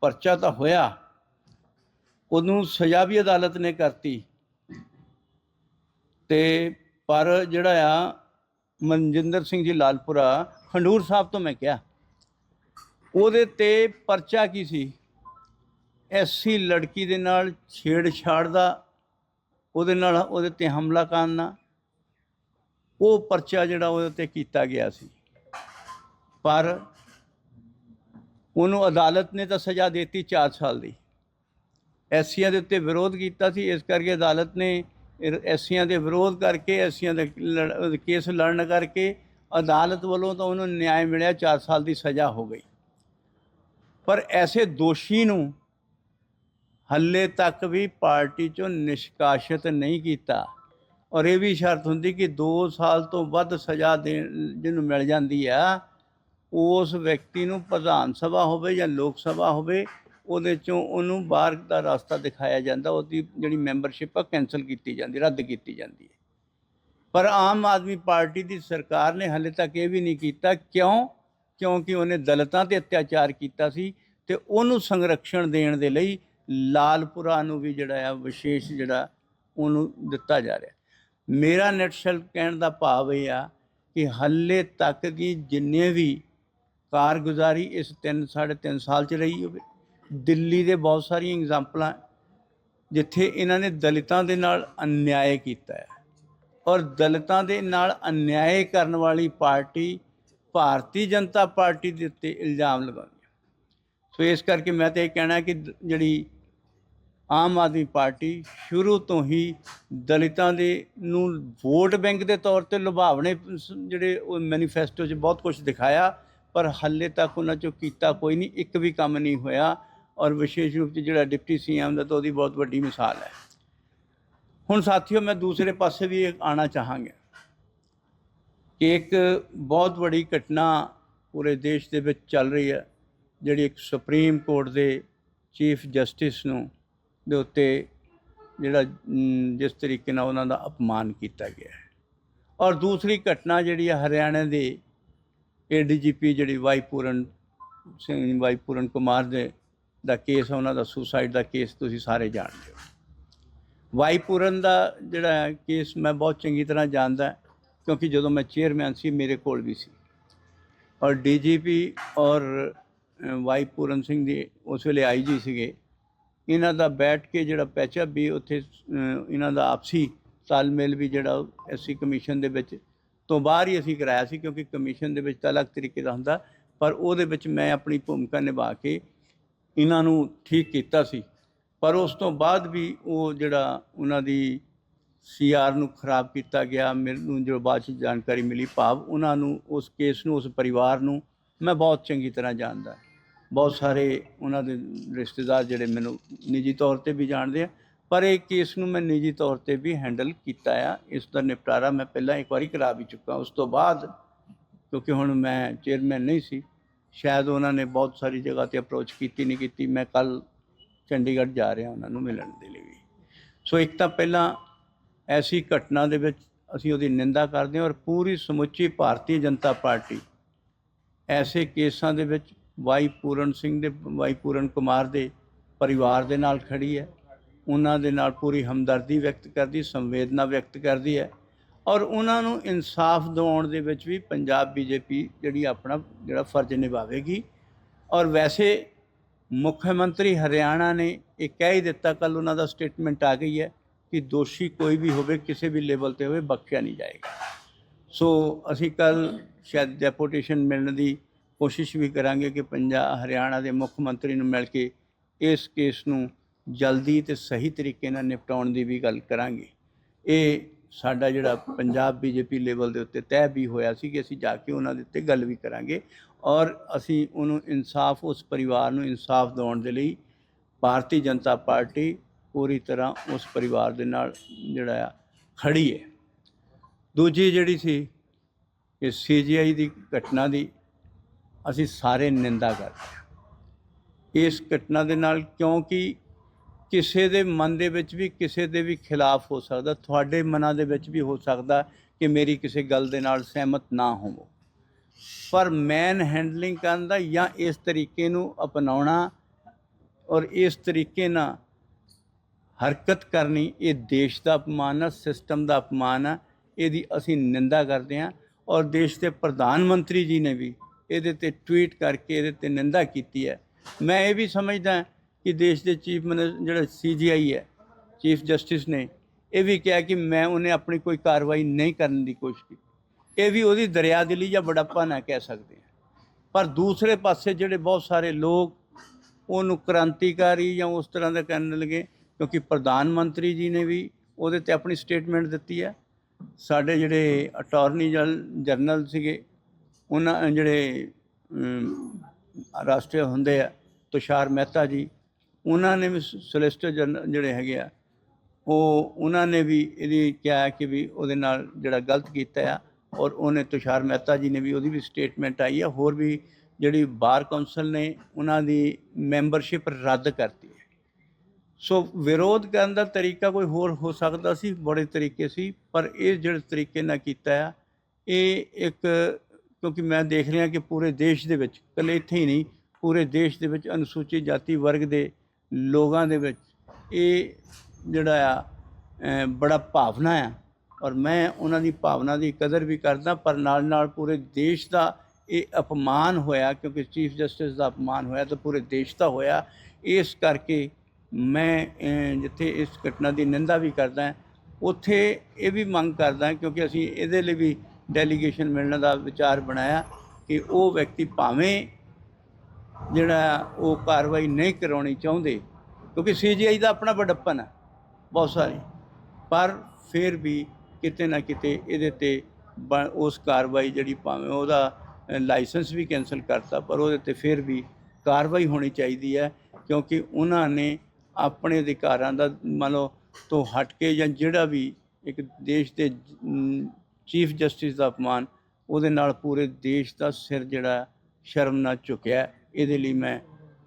ਪਰਚਾ ਤਾਂ ਹੋਇਆ। ਉਹਨੂੰ ਸਜ਼ਾ ਵੀ ਅਦਾਲਤ ਨੇ ਕਰਤੀ। ਤੇ ਪਰ ਜਿਹੜਾ ਆ, ਮਨਜਿੰਦਰ ਸਿੰਘ ਜੀ ਲਾਲਪੁਰਾ ਖੰਡੂਰ ਸਾਹਿਬ ਤੋਂ ਮੈਂ ਕਿਹਾ। ਉਹਦੇ ਤੇ ਪਰਚਾ ਕੀ ਸੀ? ਐਸੀ ਲੜਕੀ ਦੇ ਨਾਲ ਛੇੜਛਾੜ ਦਾ, ਉਹਦੇ ਨਾਲ ਉਹਦੇ ਤੇ ਹਮਲਾ ਕਰਨ ਦਾ, ਉਹ ਪਰਚਾ ਜਿਹੜਾ ਉਹਦੇ ਤੇ ਕੀਤਾ ਗਿਆ ਸੀ। ਪਰ ਉਹਨੂੰ ਅਦਾਲਤ ਨੇ ਤਾਂ ਸਜ਼ਾ ਦਿੱਤੀ 4 ਸਾਲ ਦੀ। ਐਸੀਆਂ ਦੇ ਉੱਤੇ ਵਿਰੋਧ ਕੀਤਾ ਸੀ, ਇਸ ਕਰਕੇ ਅਦਾਲਤ ਨੇ ਇਹ ਐਸੀਆਂ ਦੇ ਵਿਰੋਧ ਕਰਕੇ ਐਸੀਆਂ ਦੇ ਲੜ- ਕੇਸ ਲੜਨ ਕਰਕੇ ਅਦਾਲਤ ਵੱਲੋਂ ਤਾਂ ਉਹਨੂੰ ਨਿਆਂ ਮਿਲਿਆ 4 ਸਾਲ ਦੀ ਸਜ਼ਾ ਹੋ ਗਈ। ਪਰ ਐਸੇ ਦੋਸ਼ੀ ਨੂੰ ਹੱਲੇ ਤੱਕ ਵੀ ਪਾਰਟੀ ਚੋਂ ਨਿਸ਼ਕਾਸਿਤ ਨਹੀਂ ਕੀਤਾ। ਔਰ ਇਹ ਵੀ ਸ਼ਰਤ ਹੁੰਦੀ ਕਿ 2 ਸਾਲ ਤੋਂ ਵੱਧ ਸਜ਼ਾ ਦੇਣ ਜਿਹਨੂੰ ਮਿਲ ਜਾਂਦੀ ਆ, ਉਸ ਵਿਅਕਤੀ ਨੂੰ ਪ੍ਰਧਾਨ ਸਭਾ ਹੋਵੇ ਜਾਂ ਲੋਕ ਸਭਾ ਹੋਵੇ, ਉਹਦੇ ਚੋਂ ਉਹਨੂੰ ਬਾਹਰ ਦਾ ਰਸਤਾ ਦਿਖਾਇਆ ਜਾਂਦਾ, ਉਹਦੀ ਜਿਹੜੀ ਮੈਂਬਰਸ਼ਿਪ ਆ ਕੈਨਸਲ ਕੀਤੀ ਜਾਂਦੀ, ਰੱਦ ਕੀਤੀ ਜਾਂਦੀ ਹੈ। ਪਰ ਆਮ ਆਦਮੀ ਪਾਰਟੀ ਦੀ ਸਰਕਾਰ ਨੇ ਹਲੇ ਤੱਕ ਇਹ ਵੀ ਨਹੀਂ ਕੀਤਾ, ਕਿਉਂ? ਕਿਉਂਕਿ ਉਹਨੇ ਦਲਿਤਾਂ ਤੇ ਅਤਿਆਚਾਰ ਕੀਤਾ ਸੀ ਤੇ ਉਹਨੂੰ ਸੰਰਕਸ਼ਣ ਦੇਣ ਦੇ ਲਈ ਲਾਲਪੁਰਾ ਨੂੰ ਵੀ ਜਿਹੜਾ ਆ ਵਿਸ਼ੇਸ਼ ਜਿਹੜਾ ਉਹਨੂੰ ਦਿੱਤਾ ਜਾ ਰਿਹਾ। ਮੇਰਾ ਨੈਟਸ਼ਲ ਕਹਿਣ ਦਾ ਭਾਵ ਇਹ ਆ ਕਿ ਹੱਲੇ ਤੱਕ ਦੀ ਜਿੰਨੇ ਵੀ ਕਾਰਗੁਜ਼ਾਰੀ ਇਸ 3 3.5 ਸਾਲ ਚ ਰਹੀ ਹੋਵੇ, ਦਿੱਲੀ ਦੇ ਬਹੁਤ ਸਾਰੀਆਂ ਐਗਜ਼ਾਮਪਲਾਂ ਜਿੱਥੇ ਇਹਨਾਂ ਨੇ ਦਲਿਤਾਂ ਦੇ ਨਾਲ ਅਨਿਆਏ ਕੀਤਾ ਹੈ ਔਰ ਦਲਿਤਾਂ ਦੇ ਨਾਲ ਅਨਿਆਏ ਕਰਨ ਵਾਲੀ ਪਾਰਟੀ ਭਾਰਤੀ ਜਨਤਾ ਪਾਰਟੀ ਦੇ ਉੱਤੇ ਇਲਜ਼ਾਮ ਲਗਾਉਂਦੀ ਸੋ ਇਸ ਕਰਕੇ ਮੈਂ ਤਾਂ ਇਹ ਕਹਿਣਾ ਕਿ ਜਿਹੜੀ ਆਮ ਆਦਮੀ ਪਾਰਟੀ ਸ਼ੁਰੂ ਤੋਂ ਹੀ ਦਲਿਤਾਂ ਦੇ ਨੂੰ ਵੋਟ ਬੈਂਕ ਦੇ ਤੌਰ ਤੇ ਲੁਭਾਵਣੇ ਜਿਹੜੇ ਉਹ ਮੈਨੀਫੈਸਟੋ 'ਚ ਬਹੁਤ ਕੁਝ ਦਿਖਾਇਆ, ਪਰ ਹਾਲੇ ਤੱਕ ਉਹਨਾਂ 'ਚੋਂ ਕੀਤਾ ਕੋਈ ਨਹੀਂ, ਇੱਕ ਵੀ ਕੰਮ ਨਹੀਂ ਹੋਇਆ ਔਰ ਵਿਸ਼ੇਸ਼ ਰੂਪ 'ਚ ਜਿਹੜਾ ਡਿਪਟੀ ਸੀਐਮ ਦਾ ਤਾਂ ਉਹਦੀ ਬਹੁਤ ਵੱਡੀ ਮਿਸਾਲ ਹੈ। ਹੁਣ ਸਾਥੀਓ ਮੈਂ ਦੂਸਰੇ ਪਾਸੇ ਵੀ ਇੱਕ ਆਣਾ ਚਾਹਾਂਗਾ। ਕਿ ਇੱਕ ਬਹੁਤ ਵੱਡੀ ਘਟਨਾ ਪੂਰੇ ਦੇਸ਼ ਦੇ ਵਿੱਚ ਚੱਲ ਰਹੀ ਹੈ, ਜਿਹੜੀ ਇੱਕ ਸੁਪਰੀਮ ਕੋਰਟ ਦੇ ਚੀਫ ਜਸਟਿਸ ਨੂੰ ਦੇ ਉੱਤੇ ਜਿਹੜਾ ਜਿਸ ਤਰੀਕੇ ਨਾਲ ਉਹਨਾਂ ਦਾ ਅਪਮਾਨ ਕੀਤਾ ਗਿਆ ਹੈ। ਔਰ ਦੂਸਰੀ ਘਟਨਾ ਜਿਹੜੀ ਹੈ ਹਰਿਆਣਾ ਦੇ ਏਡੀਜੀਪੀ ਜਿਹੜੀ ਵਾਈਪੂਰਨ ਸਿੰਘ, ਵਾਈਪੂਰਨ ਕੁਮਾਰ ਦੇ ਦਾ ਕੇਸ ਉਹਨਾਂ ਦਾ ਸੁਸਾਈਡ ਦਾ ਕੇਸ ਤੁਸੀਂ ਸਾਰੇ ਜਾਣਦੇ ਹੋ। ਵਾਈਪੂਰਨ ਦਾ ਜਿਹੜਾ ਕੇਸ ਮੈਂ ਬਹੁਤ ਚੰਗੀ ਤਰ੍ਹਾਂ ਜਾਣਦਾ ਕਿਉਂਕਿ ਜਦੋਂ ਮੈਂ ਚੇਅਰਮੈਨ ਸੀ ਮੇਰੇ ਕੋਲ ਵੀ ਸੀ। ਔਰ ਡੀਜੀਪੀ ਔਰ ਅ, ਵਾਈ ਪੂਰਨ ਸਿੰਘ ਦੀ ਉਸ ਵੇਲੇ ਆਈਜੀ ਸੀਗੇ। ਇਹਨਾਂ ਦਾ ਬੈਠ ਕੇ ਜਿਹੜਾ ਪੈਚਅਪ ਵੀ ਉੱਥੇ ਇਹਨਾਂ ਦਾ ਆਪਸੀ ਤਾਲਮੇਲ ਵੀ ਜਿਹੜਾ ਐਸਸੀ ਕਮਿਸ਼ਨ ਦੇ ਵਿੱਚ ਤੋਂ ਬਾਹਰ ਹੀ ਅਸੀਂ ਕਰਾਇਆ ਸੀ ਕਿਉਂਕਿ ਕਮਿਸ਼ਨ ਦੇ ਵਿੱਚ ਤਾਂ ਅਲੱਗ ਤਰੀਕੇ ਦਾ ਹੁੰਦਾ। ਪਰ ਉਹਦੇ ਵਿੱਚ ਮੈਂ ਆਪਣੀ ਭੂਮਿਕਾ ਨਿਭਾ ਕੇ ਇਹਨਾਂ ਨੂੰ ਠੀਕ ਕੀਤਾ ਸੀ। ਪਰ ਉਸ ਤੋਂ ਬਾਅਦ ਵੀ ਉਹ ਜਿਹੜਾ ਉਹਨਾਂ ਦੀ ਸੀਆਰ ਨੂੰ ਖਰਾਬ ਕੀਤਾ ਗਿਆ, ਮੈਨੂੰ ਜੋ ਬਾਅਦ ਚ ਜਾਣਕਾਰੀ ਮਿਲੀ ਭਾਵ ਉਹਨਾਂ ਨੂੰ, ਉਸ ਕੇਸ ਨੂੰ, ਉਸ ਪਰਿਵਾਰ ਨੂੰ ਮੈਂ ਬਹੁਤ ਚੰਗੀ ਤਰ੍ਹਾਂ ਜਾਣਦਾ। ਬਹੁਤ ਸਾਰੇ ਉਹਨਾਂ ਦੇ ਰਿਸ਼ਤੇਦਾਰ ਜਿਹੜੇ ਮੈਨੂੰ ਨਿੱਜੀ ਤੌਰ ਤੇ ਵੀ ਜਾਣਦੇ ਆ, ਪਰ ਇਹ ਕੇਸ ਨੂੰ ਮੈਂ ਨਿੱਜੀ ਤੌਰ ਤੇ ਵੀ ਹੈਂਡਲ ਕੀਤਾ ਆ। ਇਸ ਦਾ ਨਿਪਟਾਰਾ ਮੈਂ ਪਹਿਲਾਂ ਇੱਕ ਵਾਰੀ ਕਰਾ ਵੀ ਚੁੱਕਾ, ਉਸ ਤੋਂ ਬਾਅਦ ਕਿਉਂਕਿ ਹੁਣ ਮੈਂ ਚੇਅਰਮੈਨ ਨਹੀਂ ਸੀ, ਸ਼ਾਇਦ ਉਹਨਾਂ ਨੇ ਬਹੁਤ ਸਾਰੀ ਜਗ੍ਹਾ ਤੇ ਅਪਰੋਚ ਕੀਤੀ ਨਹੀਂ ਕੀਤੀ, ਮੈਂ ਕੱਲ ਚੰਡੀਗੜ੍ਹ ਜਾ ਰਿਹਾ ਉਹਨਾਂ ਨੂੰ ਮਿਲਣ ਦੇ ਲਈ ਵੀ। ਸੋ ਇੱਕ ਤਾਂ ਪਹਿਲਾਂ ਐਸੀ ਘਟਨਾ ਦੇ ਵਿੱਚ ਅਸੀਂ ਉਹਦੀ ਨਿੰਦਾ ਕਰਦੇ ਹਾਂ ਔਰ ਪੂਰੀ ਸਮੁੱਚੀ ਭਾਰਤੀ ਜਨਤਾ ਪਾਰਟੀ ਐਸੇ ਕੇਸਾਂ ਦੇ ਵਿੱਚ ਵਾਈ ਪੂਰਨ ਸਿੰਘ ਦੇ, ਵਾਈ ਪੂਰਨ ਕੁਮਾਰ ਦੇ ਪਰਿਵਾਰ ਦੇ ਨਾਲ ਖੜੀ ਹੈ। ਉਹਨਾਂ ਦੇ ਨਾਲ ਪੂਰੀ ਹਮਦਰਦੀ ਵਿਅਕਤ ਕਰਦੀ, ਸੰਵੇਦਨਾ ਵਿਅਕਤ ਕਰਦੀ ਹੈ ਔਰ ਉਹਨਾਂ ਨੂੰ ਇਨਸਾਫ ਦਿਵਾਉਣ ਦੇ ਵਿੱਚ ਵੀ ਪੰਜਾਬ ਬੀਜੇਪੀ ਜਿਹੜੀ ਆਪਣਾ ਜਿਹੜਾ ਫਰਜ਼ ਨਿਭਾਵੇਗੀ ਔਰ ਵੈਸੇ ਮੁੱਖ ਮੰਤਰੀ ਹਰਿਆਣਾ ਨੇ ਇਹ ਕਹਿ ਹੀ ਦਿੱਤਾ ਕੱਲ ਉਹਨਾਂ ਦਾ ਸਟੇਟਮੈਂਟ ਆ ਗਈ ਹੈ ਕਿ ਦੋਸ਼ੀ ਕੋਈ ਵੀ ਹੋਵੇ, ਕਿਸੇ ਵੀ ਲੈਵਲ ਤੇ ਹੋਵੇ, ਬਖਸ਼ਿਆ ਨਹੀਂ ਜਾਏਗਾ। ਸੋ ਅਸੀਂ ਕੱਲ ਸ਼ਾਇਦ ਡੈਪੂਟੇਸ਼ਨ ਮਿਲਣ ਦੀ ਕੋਸ਼ਿਸ਼ ਵੀ ਕਰਾਂਗੇ ਕਿ ਪੰਜਾਬ, ਹਰਿਆਣਾ ਦੇ ਮੁੱਖ ਮੰਤਰੀ ਨੂੰ ਮਿਲ ਕੇ ਇਸ ਕੇਸ ਨੂੰ ਜਲਦੀ ਤੇ ਸਹੀ ਤਰੀਕੇ ਨਾਲ ਨਿਪਟਾਉਣ ਦੀ ਵੀ ਗੱਲ ਕਰਾਂਗੇ। ਇਹ ਸਾਡਾ ਜਿਹੜਾ ਪੰਜਾਬ ਬੀਜੇਪੀ ਲੈਵਲ ਦੇ ਉੱਤੇ ਤੈਅ ਵੀ ਹੋਇਆ ਸੀ ਕਿ ਅਸੀਂ ਜਾ ਕੇ ਉਹਨਾਂ ਦੇ ਉੱਤੇ ਗੱਲ ਵੀ ਕਰਾਂਗੇ ਔਰ ਅਸੀਂ ਉਹਨੂੰ ਇਨਸਾਫ, ਉਸ ਪਰਿਵਾਰ ਨੂੰ ਇਨਸਾਫ ਦਿਵਾਉਣ ਦੇ ਲਈ ਭਾਰਤੀ ਜਨਤਾ ਪਾਰਟੀ ਪੂਰੀ ਤਰ੍ਹਾਂ ਉਸ ਪਰਿਵਾਰ ਦੇ ਨਾਲ ਜਿਹੜਾ ਆ, ਖੜੀ ਹੈ। ਦੂਜੀ ਜਿਹੜੀ ਸੀ ਕਿ ਸੀਜੀਆਈ ਦੀ ਘਟਨਾ ਦੀ ਅਸੀਂ ਸਾਰੇ ਨਿੰਦਾ ਕਰਦੇ ਹਾਂ। ਇਸ ਘਟਨਾ ਦੇ ਨਾਲ ਕਿਉਂਕਿ ਕਿਸੇ ਦੇ ਮਨ ਦੇ ਵਿੱਚ ਵੀ, ਕਿਸੇ ਦੇ ਵੀ ਖਿਲਾਫ ਹੋ ਸਕਦਾ, ਤੁਹਾਡੇ ਮਨਾਂ ਦੇ ਵਿੱਚ ਵੀ ਹੋ ਸਕਦਾ ਕਿ ਮੇਰੀ ਕਿਸੇ ਗੱਲ ਦੇ ਨਾਲ ਸਹਿਮਤ ਨਾ ਹੋਵੋ। ਪਰ ਮੈਨ ਹੈਂਡਲਿੰਗ ਕਰਨ ਦਾ ਜਾਂ ਇਸ ਤਰੀਕੇ ਨੂੰ ਅਪਣਾਉਣਾ ਔਰ ਇਸ ਤਰੀਕੇ ਨਾਲ ਹਰਕਤ ਕਰਨੀ, ਇਹ ਦੇਸ਼ ਦਾ ਅਪਮਾਨ ਹੈ ਸਿਸਟਮ ਦਾ ਅਪਮਾਨ ਹੈ ਇਹਦੀ ਅਸੀਂ ਨਿੰਦਾ ਕਰਦੇ ਹਾਂ। ਔਰ ਦੇਸ਼ ਦੇ ਪ੍ਰਧਾਨ ਮੰਤਰੀ ਜੀ ਨੇ ਵੀ ਇਹਦੇ ਤੇ ਟਵੀਟ ਕਰਕੇ ਇਹਦੇ ਤੇ ਨਿੰਦਾ ਕੀਤੀ ਹੈ। ਮੈਂ ਇਹ ਵੀ ਸਮਝਦਾ ਕਿ ਦੇਸ਼ ਦੇ ਚੀਫ ਮਿਨਿਸਟਰ ਜਿਹੜਾ ਸੀਜੀਆਈ ਹੈ, ਚੀਫ ਜਸਟਿਸ ਨੇ, ਇਹ ਵੀ ਕਿਹਾ ਕਿ ਮੈਂ ਉਹਨੇ ਆਪਣੀ ਕੋਈ ਕਾਰਵਾਈ ਨਹੀਂ ਕਰਨ ਦੀ ਕੋਸ਼ਿਸ਼ ਕੀਤੀ। ਇਹ ਵੀ ਉਹਦੀ ਦਰਿਆਦਿਲੀ ਜਾਂ ਬੜਾਪਾ ਨਾ ਕਹਿ ਸਕਦੇ ਹਾਂ। ਪਰ ਦੂਸਰੇ ਪਾਸੇ ਜਿਹੜੇ ਬਹੁਤ ਸਾਰੇ ਲੋਕ ਉਹਨੂੰ ਕ੍ਰਾਂਤੀਕਾਰੀ ਜਾਂ ਉਸ ਤਰ੍ਹਾਂ ਦਾ ਕਹਿਣ ਲੱਗੇ ਕਿਉਂਕਿ ਪ੍ਰਧਾਨ ਮੰਤਰੀ ਜੀ ਨੇ ਵੀ ਉਹਦੇ ਤੇ ਆਪਣੀ ਸਟੇਟਮੈਂਟ ਦਿੱਤੀ ਹੈ। ਸਾਡੇ ਜਿਹੜੇ ਅਟਾਰਨੀ ਜਨਰਲ ਸੀਗੇ, ਉਹਨਾਂ, ਜਿਹੜੇ ਰਾਸ਼ਟਰੀ ਹੁੰਦੇ ਆ, ਤੁਸ਼ਾਰ ਮਹਿਤਾ ਜੀ, ਉਹਨਾਂ ਨੇ ਵੀ ਸੋਲਿਸਟਰ ਜਨਰਲ ਜਿਹੜੇ ਹੈਗੇ ਆ, ਉਹ, ਉਹਨਾਂ ਨੇ ਵੀ ਇਹਦੀ ਕਿਹਾ ਕਿ ਵੀ ਉਹਦੇ ਨਾਲ ਜਿਹੜਾ ਗਲਤ ਕੀਤਾ ਆ, ਔਰ ਉਹਨੇ ਤੁਸ਼ਾਰ ਮਹਿਤਾ ਜੀ ਨੇ ਵੀ ਉਹਦੀ ਵੀ ਸਟੇਟਮੈਂਟ ਆਈ ਆ, ਹੋਰ ਵੀ ਜਿਹੜੀ ਬਾਰ ਕੌਂਸਲ ਨੇ, ਉਹਨਾਂ ਦੀ ਮੈਂਬਰਸ਼ਿਪ ਰੱਦ ਕਰਤੀ ਹੈ। ਸੋ ਵਿਰੋਧ ਕਰਨ ਦਾ ਤਰੀਕਾ ਕੋਈ ਹੋਰ ਹੋ ਸਕਦਾ ਸੀ, ਬੜੇ ਤਰੀਕੇ ਸੀ, ਪਰ ਇਹ ਜਿਹੜੇ ਤਰੀਕੇ ਨਾਲ ਕੀਤਾ ਆ, ਇਹ ਇੱਕ, ਕਿਉਂਕਿ ਮੈਂ ਦੇਖ ਰਿਹਾ ਕਿ ਪੂਰੇ ਦੇਸ਼ ਦੇ ਵਿੱਚ, ਇਕੱਲੇ ਇੱਥੇ ਹੀ ਨਹੀਂ, ਪੂਰੇ ਦੇਸ਼ ਦੇ ਵਿੱਚ ਅਨੁਸੂਚਿਤ ਜਾਤੀ ਵਰਗ ਦੇ ਲੋਕਾਂ ਦੇ ਵਿੱਚ ਇਹ ਜਿਹੜਾ ਆ ਬੜਾ ਭਾਵਨਾ ਆ। ਔਰ ਮੈਂ ਉਹਨਾਂ ਦੀ ਭਾਵਨਾ ਦੀ ਕਦਰ ਵੀ ਕਰਦਾ, ਪਰ ਨਾਲ ਨਾਲ ਪੂਰੇ ਦੇਸ਼ ਦਾ ਇਹ ਅਪਮਾਨ ਹੋਇਆ, ਕਿਉਂਕਿ ਚੀਫ ਜਸਟਿਸ ਦਾ ਅਪਮਾਨ ਹੋਇਆ ਤਾਂ ਪੂਰੇ ਦੇਸ਼ ਦਾ ਹੋਇਆ। ਇਸ ਕਰਕੇ ਮੈਂ ਜਿੱਥੇ ਇਸ ਘਟਨਾ ਦੀ ਨਿੰਦਾ ਵੀ ਕਰਦਾ ਉੱਥੇ ਇਹ ਵੀ ਮੰਗ ਕਰਦਾ ਕਿਉਂਕਿ ਅਸੀਂ ਇਹਦੇ ਲਈ ਵੀ ਡੈਲੀਗੇਸ਼ਨ ਮਿਲਣ ਦਾ ਵਿਚਾਰ ਬਣਾਇਆ ਕਿ ਉਹ ਵਿਅਕਤੀ ਭਾਵੇਂ ਜਿਹੜਾ ਉਹ ਕਾਰਵਾਈ ਨਹੀਂ ਕਰਾਉਣੀ ਚਾਹੁੰਦੇ, ਕਿਉਂਕਿ ਸੀਜੀਆਈ ਦਾ ਆਪਣਾ ਵੱਡਪਨ ਹੈ, ਬਹੁਤ ਸਾਰੇ, ਪਰ ਫਿਰ ਵੀ ਕਿਤੇ ਨਾ ਕਿਤੇ ਇਹਦੇ ਤੇ ਬ- ਉਸ ਕਾਰਵਾਈ ਜਿਹੜੀ ਭਾਵੇਂ ਉਹਦਾ ਲਾਇਸੈਂਸ ਵੀ ਕੈਨਸਲ ਕਰਤਾ, ਪਰ ਉਹਦੇ ਤੇ ਫਿਰ ਵੀ ਕਾਰਵਾਈ ਹੋਣੀ ਚਾਹੀਦੀ ਹੈ, ਕਿਉਂਕਿ ਉਹਨਾਂ ਨੇ ਆਪਣੇ ਅਧਿਕਾਰਾਂ ਦਾ ਮੰਨ ਲਓ ਤੋਂ ਹਟ ਕੇ ਜਾਂ ਜਿਹੜਾ ਵੀ ਇੱਕ ਦੇਸ਼ ਦੇ ਚੀਫ ਜਸਟਿਸ ਦਾ ਅਪਮਾਨ, ਉਹਦੇ ਨਾਲ ਪੂਰੇ ਦੇਸ਼ ਦਾ ਸਿਰ ਜਿਹੜਾ ਸ਼ਰਮ ਨਾਲ ਝੁਕਿਆ, ਇਹਦੇ ਲਈ ਮੈਂ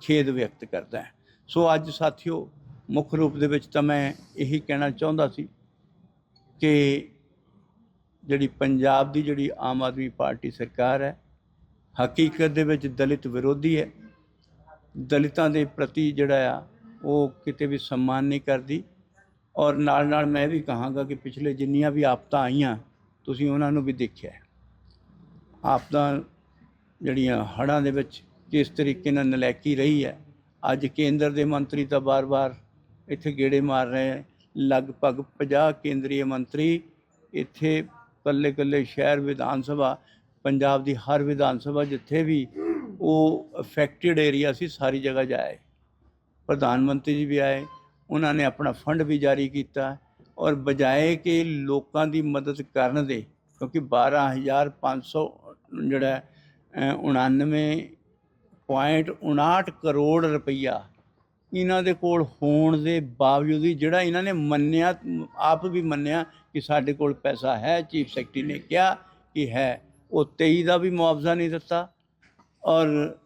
ਖੇਦ ਵਿਅਕਤ ਕਰਦਾ ਸੋ ਅੱਜ ਸਾਥੀਓ, ਮੁੱਖ ਰੂਪ ਦੇ ਵਿੱਚ ਤਾਂ ਮੈਂ ਇਹੀ ਕਹਿਣਾ ਚਾਹੁੰਦਾ ਸੀ ਕਿ ਜਿਹੜੀ ਪੰਜਾਬ ਦੀ ਜਿਹੜੀ ਆਮ ਆਦਮੀ ਪਾਰਟੀ ਸਰਕਾਰ ਹੈ, ਹਕੀਕਤ ਦੇ ਵਿੱਚ ਦਲਿਤ ਵਿਰੋਧੀ ਹੈ। ਦਲਿਤਾਂ ਦੇ ਪ੍ਰਤੀ ਜਿਹੜਾ ਆ ਉਹ ਕਿਤੇ ਵੀ ਸਨਮਾਨ ਨਹੀਂ ਕਰਦੀ। ਔਰ ਨਾਲ ਨਾਲ ਮੈਂ ਵੀ ਕਹਾਂਗਾ ਕਿ ਪਿਛਲੇ ਜਿੰਨੀਆਂ ਵੀ ਆਫਤਾਂ ਆਈਆਂ, ਤੁਸੀਂ ਉਹਨਾਂ ਨੂੰ ਵੀ ਦੇਖਿਆ ਹੈ। ਜਿਹੜੀਆਂ ਹੜ੍ਹਾਂ ਦੇ ਵਿੱਚ ਕਿਸ ਤਰੀਕੇ ਨਾਲ ਨਲੈਕੀ ਰਹੀ ਹੈ, ਅੱਜ ਕੇਂਦਰ ਦੇ ਮੰਤਰੀ ਤਾਂ ਬਾਰ-ਬਾਰ ਇੱਥੇ ਗੇੜੇ ਮਾਰ ਰਹੇ ਹੈ। ਲਗਭਗ 50 ਕੇਂਦਰੀ ਮੰਤਰੀ ਇੱਥੇ ਕੱਲੇ-ਕੱਲੇ ਸ਼ਹਿਰ ਵਿਧਾਨ ਸਭਾ, ਪੰਜਾਬ ਦੀ ਹਰ ਵਿਧਾਨ ਸਭਾ ਜਿੱਥੇ ਵੀ ਉਹ ਅਫੈਕਟਡ ਏਰੀਆ ਸੀ, ਸਾਰੀ ਜਗ੍ਹਾ ਜਾਏ। ਪ੍ਰਧਾਨ ਮੰਤਰੀ ਜੀ ਵੀ ਆਏ ਉਹਨਾਂ ਨੇ ਆਪਣਾ ਫੰਡ ਵੀ ਜਾਰੀ ਕੀਤਾ ਔਰ ਬਜਾਏ ਕਿ ਲੋਕਾਂ ਦੀ ਮਦਦ ਕਰਨ ਦੇ ਕਿਉਂਕਿ 12500 ਜਿਹੜਾ ਹੈ, ਅ, 99.59 ਕਰੋੜ ਰੁਪਈਆ ਇਹਨਾਂ ਦੇ ਕੋਲ ਹੋਣ ਦੇ ਬਾਵਜੂਦ ਵੀ ਜਿਹੜਾ ਇਹਨਾਂ ਨੇ ਮੰਨਿਆ ਆਪ ਵੀ ਮੰਨਿਆ ਕਿ ਸਾਡੇ ਕੋਲ ਪੈਸਾ ਹੈ ਚੀਫ ਸੈਕਟਰੀ ਨੇ ਕਿਹਾ ਕਿ ਹੈ ਉਹ 23 ਦਾ ਵੀ ਮੁਆਵਜ਼ਾ ਨਹੀਂ ਦਿੱਤਾ ਔਰ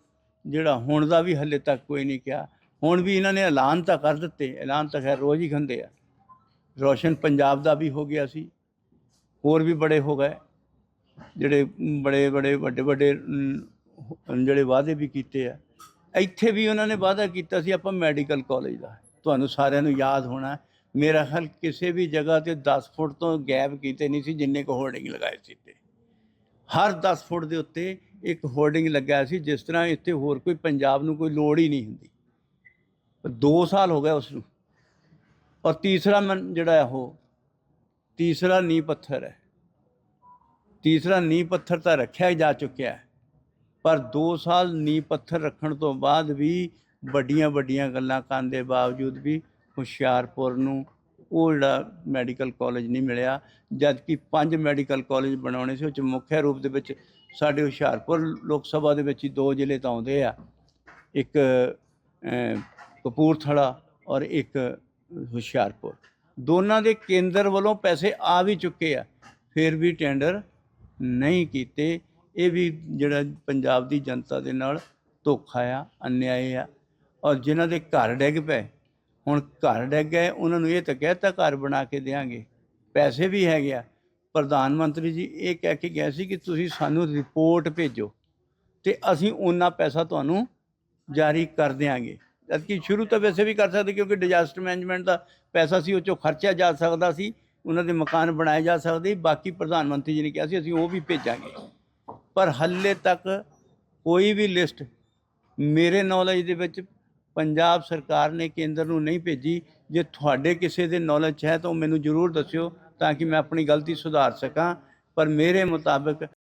ਜਿਹੜਾ ਹੁਣ ਦਾ ਵੀ ਹੱਲੇ ਤੱਕ ਕੋਈ ਨਹੀਂ ਕਿਹਾ। ਹੁਣ ਵੀ ਇਹਨਾਂ ਨੇ ਐਲਾਨ ਤਾਂ ਕਰ ਦਿੱਤੇ, ਐਲਾਨ ਤਾਂ ਖੈਰ ਰੋਜ਼ ਹੀ ਖੰਦੇ ਆ। ਰੋਸ਼ਨ ਪੰਜਾਬ ਦਾ ਵੀ ਹੋ ਗਿਆ ਸੀ, ਹੋਰ ਵੀ ਬੜੇ ਹੋ ਗਏ। ਜਿਹੜੇ ਬੜੇ ਬੜੇ, ਵੱਡੇ ਵੱਡੇ ਜਿਹੜੇ ਵਾਅਦੇ ਵੀ ਕੀਤੇ ਆ। ਇੱਥੇ ਵੀ ਉਹਨਾਂ ਨੇ ਵਾਅਦਾ ਕੀਤਾ ਸੀ, ਆਪਾਂ ਮੈਡੀਕਲ ਕਾਲਜ ਦਾ। ਤੁਹਾਨੂੰ ਸਾਰਿਆਂ ਨੂੰ ਯਾਦ ਹੋਣਾ, ਮੇਰਾ ਖਿਆਲ ਕਿਸੇ ਵੀ ਜਗ੍ਹਾ ਤੇ 10 ਫੁੱਟ ਤੋਂ ਗੈਪ ਕੀਤੇ ਨਹੀਂ ਸੀ, ਜਿੰਨੇ ਕੋ ਹੋਰਡਿੰਗ ਲਗਾਏ ਸੀ ਤੇ ਹਰ 10 ਫੁੱਟ ਦੇ ਉੱਤੇ ਇੱਕ ਹੋਰਡਿੰਗ ਲੱਗਿਆ ਸੀ, ਜਿਸ ਤਰ੍ਹਾਂ ਇੱਥੇ ਹੋਰ ਕੋਈ ਪੰਜਾਬ ਨੂੰ ਕੋਈ ਲੋੜ ਹੀ ਨਹੀਂ ਹੁੰਦੀ। 2 ਸਾਲ ਹੋ ਗਏ ਉਸ ਨੂੰ। ਔਰ ਤੀਸਰਾ ਮਨ ਜਿਹੜਾ ਹੈ ਉਹ, ਤੀਸਰਾ ਨੀਂਹ ਪੱਥਰ ਹੈ। ਤੀਸਰਾ ਨੀਂਹ ਪੱਥਰ ਤਾਂ ਰੱਖਿਆ ਜਾ ਚੁੱਕਿਆ ਹੈ। ਪਰ 2 ਸਾਲ ਨੀਂਹ ਪੱਥਰ ਰੱਖਣ ਤੋਂ ਬਾਅਦ ਵੀ ਵੱਡੀਆਂ ਵੱਡੀਆਂ ਗੱਲਾਂ ਕਰਨ ਦੇ ਬਾਵਜੂਦ ਵੀ ਹੁਸ਼ਿਆਰਪੁਰ ਨੂੰ ਉਹ ਜਿਹੜਾ ਮੈਡੀਕਲ ਕਾਲਜ ਨਹੀਂ ਮਿਲਿਆ ਜਦ ਕਿ ਪੰਜ ਮੈਡੀਕਲ ਕਾਲਜ ਬਣਾਉਣੇ ਸੀ, ਉਹ ਚ ਮੁੱਖ ਰੂਪ ਦੇ ਵਿੱਚ ਸਾਡੇ ਹੁਸ਼ਿਆਰਪੁਰ ਲੋਕ ਸਭਾ ਦੇ ਵਿੱਚ ਹੀ ਦੋ ਜ਼ਿਲ੍ਹੇ ਤਾਂ ਆਉਂਦੇ ਆ। ਇੱਕ ਕਪੂਰਥਲਾ ਔਰ ਇੱਕ ਹੁਸ਼ਿਆਰਪੁਰ। ਦੋਨਾਂ ਦੇ ਕੇਂਦਰ ਵੱਲੋਂ ਪੈਸੇ ਆ ਵੀ ਚੁੱਕੇ ਆ, ਫਿਰ ਵੀ ਟੈਂਡਰ ਨਹੀਂ ਕੀਤੇ। ਇਹ ਵੀ ਜਿਹੜਾ ਪੰਜਾਬ ਦੀ ਜਨਤਾ ਦੇ ਨਾਲ ਧੋਖਾ ਆ, ਅਨਿਆਏ ਆ ਔਰ ਜਿਨ੍ਹਾਂ ਦੇ ਘਰ ਡਿੱਗ ਪਏ, ਹੁਣ ਘਰ ਡਿੱਗ ਗਏ, ਉਹਨਾਂ ਨੂੰ ਇਹ ਤਾਂ ਕਹਿਤਾ ਘਰ ਬਣਾ ਕੇ ਦੇਾਂਗੇ ਪੈਸੇ ਵੀ ਹੈਗੇ ਆ। ਪ੍ਰਧਾਨ ਮੰਤਰੀ ਜੀ ਇਹ ਕਹਿ ਕੇ ਗਏ ਸੀ ਕਿ ਤੁਸੀਂ ਸਾਨੂੰ ਰਿਪੋਰਟ ਭੇਜੋ ਤੇ ਅਸੀਂ ਉਹਨਾਂ ਪੈਸਾ ਤੁਹਾਨੂੰ ਜਾਰੀ ਕਰ ਦਿਆਂਗੇ। ਜਦਕਿ ਸ਼ੁਰੂ ਤਾਂ ਵੈਸੇ ਵੀ ਕਰ ਸਕਦੇ ਕਿਉਂਕਿ ਡਿਜ਼ਾਸਟਰ ਮੈਨੇਜਮੈਂਟ ਦਾ ਪੈਸਾ ਸੀ, ਉਹ ਚੋਂ ਖਰਚਿਆ ਜਾ ਸਕਦਾ ਸੀ, ਉਹਨਾਂ ਦੇ ਮਕਾਨ ਬਣਾਏ ਜਾ ਸਕਦੇ, ਬਾਕੀ ਪ੍ਰਧਾਨ ਮੰਤਰੀ ਜੀ ਨੇ ਕਿਹਾ ਸੀ, ਅਸੀਂ ਉਹ ਵੀ ਭੇਜਾਂਗੇ। ਪਰ ਹੱਲੇ ਤੱਕ ਕੋਈ ਵੀ ਲਿਸਟ ਮੇਰੇ ਨੌਲੇਜ ਦੇ ਵਿੱਚ ਪੰਜਾਬ ਸਰਕਾਰ ਨੇ ਕੇਂਦਰ ਨੂੰ ਨਹੀਂ ਭੇਜੀ। ਜੇ ਤੁਹਾਡੇ ਕਿਸੇ ਦੇ ਨੌਲੇਜ 'ਚ ਹੈ ਤਾਂ ਉਹ ਮੈਨੂੰ ਜ਼ਰੂਰ ਦੱਸਿਓ ਤਾਂ ਕਿ ਮੈਂ ਆਪਣੀ ਗਲਤੀ ਸੁਧਾਰ ਸਕਾਂ। ਪਰ ਮੇਰੇ ਮੁਤਾਬਕ